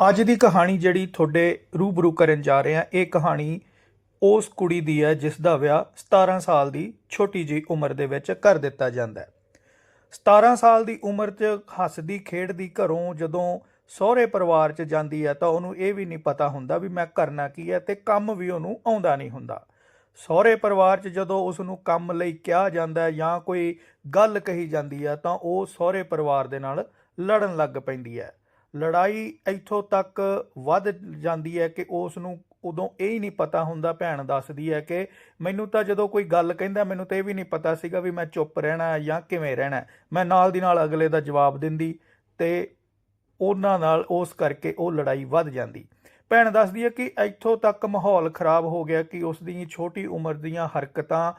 ਅੱਜ ਦੀ ਕਹਾਣੀ ਜਿਹੜੀ ਤੁਹਾਡੇ ਰੂਬਰੂ ਕਰਨ ਜਾ ਰਹੇ ਹਾਂ, ਇਹ ਕਹਾਣੀ ਉਸ ਕੁੜੀ ਦੀ ਹੈ, ਜਿਸ ਦਾ ਵਿਆਹ 17 ਸਾਲ ਦੀ ਛੋਟੀ ਜਿਹੀ ਉਮਰ ਦੇ ਵਿੱਚ ਕਰ ਦਿੱਤਾ ਜਾਂਦਾ ਹੈ। 17 ਸਾਲ ਦੀ ਉਮਰ 'ਚ ਹੱਸਦੀ, ਖੇਡਦੀ ਘਰੋਂ ਜਦੋਂ ਸਹੁਰੇ ਪਰਿਵਾਰ 'ਚ ਜਾਂਦੀ ਹੈ ਤਾਂ ਉਹਨੂੰ ਇਹ ਵੀ ਨਹੀਂ ਪਤਾ ਹੁੰਦਾ ਵੀ ਮੈਂ ਕਰਨਾ ਕੀ ਹੈ ਤੇ ਕੰਮ ਵੀ ਉਹਨੂੰ ਆਉਂਦਾ ਨਹੀਂ ਹੁੰਦਾ। ਸਹੁਰੇ ਪਰਿਵਾਰ 'ਚ ਜਦੋਂ ਉਸ ਨੂੰ ਕੰਮ ਲਈ ਕਿਹਾ ਜਾਂਦਾ ਹੈ ਜਾਂ ਕੋਈ ਗੱਲ ਕਹੀ ਜਾਂਦੀ ਹੈ ਤਾਂ ਉਹ ਸਹੁਰੇ ਪਰਿਵਾਰ ਦੇ ਨਾਲ ਲੜਨ ਲੱਗ ਪੈਂਦੀ ਹੈ। ਲੜਾਈ ਇੱਥੋਂ ਤੱਕ ਵੱਧ ਜਾਂਦੀ ਹੈ ਕਿ ਉਸ ਨੂੰ ਉਦੋਂ ਇਹ ਹੀ ਨਹੀਂ ਪਤਾ ਹੁੰਦਾ, ਭੈਣ ਦੱਸਦੀ ਹੈ ਕਿ ਮੈਨੂੰ ਤਾਂ ਜਦੋਂ ਕੋਈ ਗੱਲ ਕਹਿੰਦਾ, ਮੈਨੂੰ ਤਾਂ ਇਹ ਵੀ ਨਹੀਂ ਪਤਾ ਸੀਗਾ ਵੀ ਮੈਂ ਚੁੱਪ ਰਹਿਣਾ ਜਾਂ ਕਿਵੇਂ ਰਹਿਣਾ ਮੈਂ ਨਾਲ ਦੀ ਨਾਲ ਅਗਲੇ ਦਾ ਜਵਾਬ ਦਿੰਦੀ ਤੇ ਉਹਨਾਂ ਨਾਲ ਉਸ ਕਰਕੇ ਉਹ ਲੜਾਈ ਵੱਧ ਜਾਂਦੀ। ਭੈਣ ਦੱਸਦੀ ਹੈ ਕਿ ਇੱਥੋਂ ਤੱਕ ਮਾਹੌਲ ਖਰਾਬ ਹੋ ਗਿਆ ਕਿ ਉਸ ਦੀ ਛੋਟੀ ਉਮਰ ਦੀਆਂ ਹਰਕਤਾਂ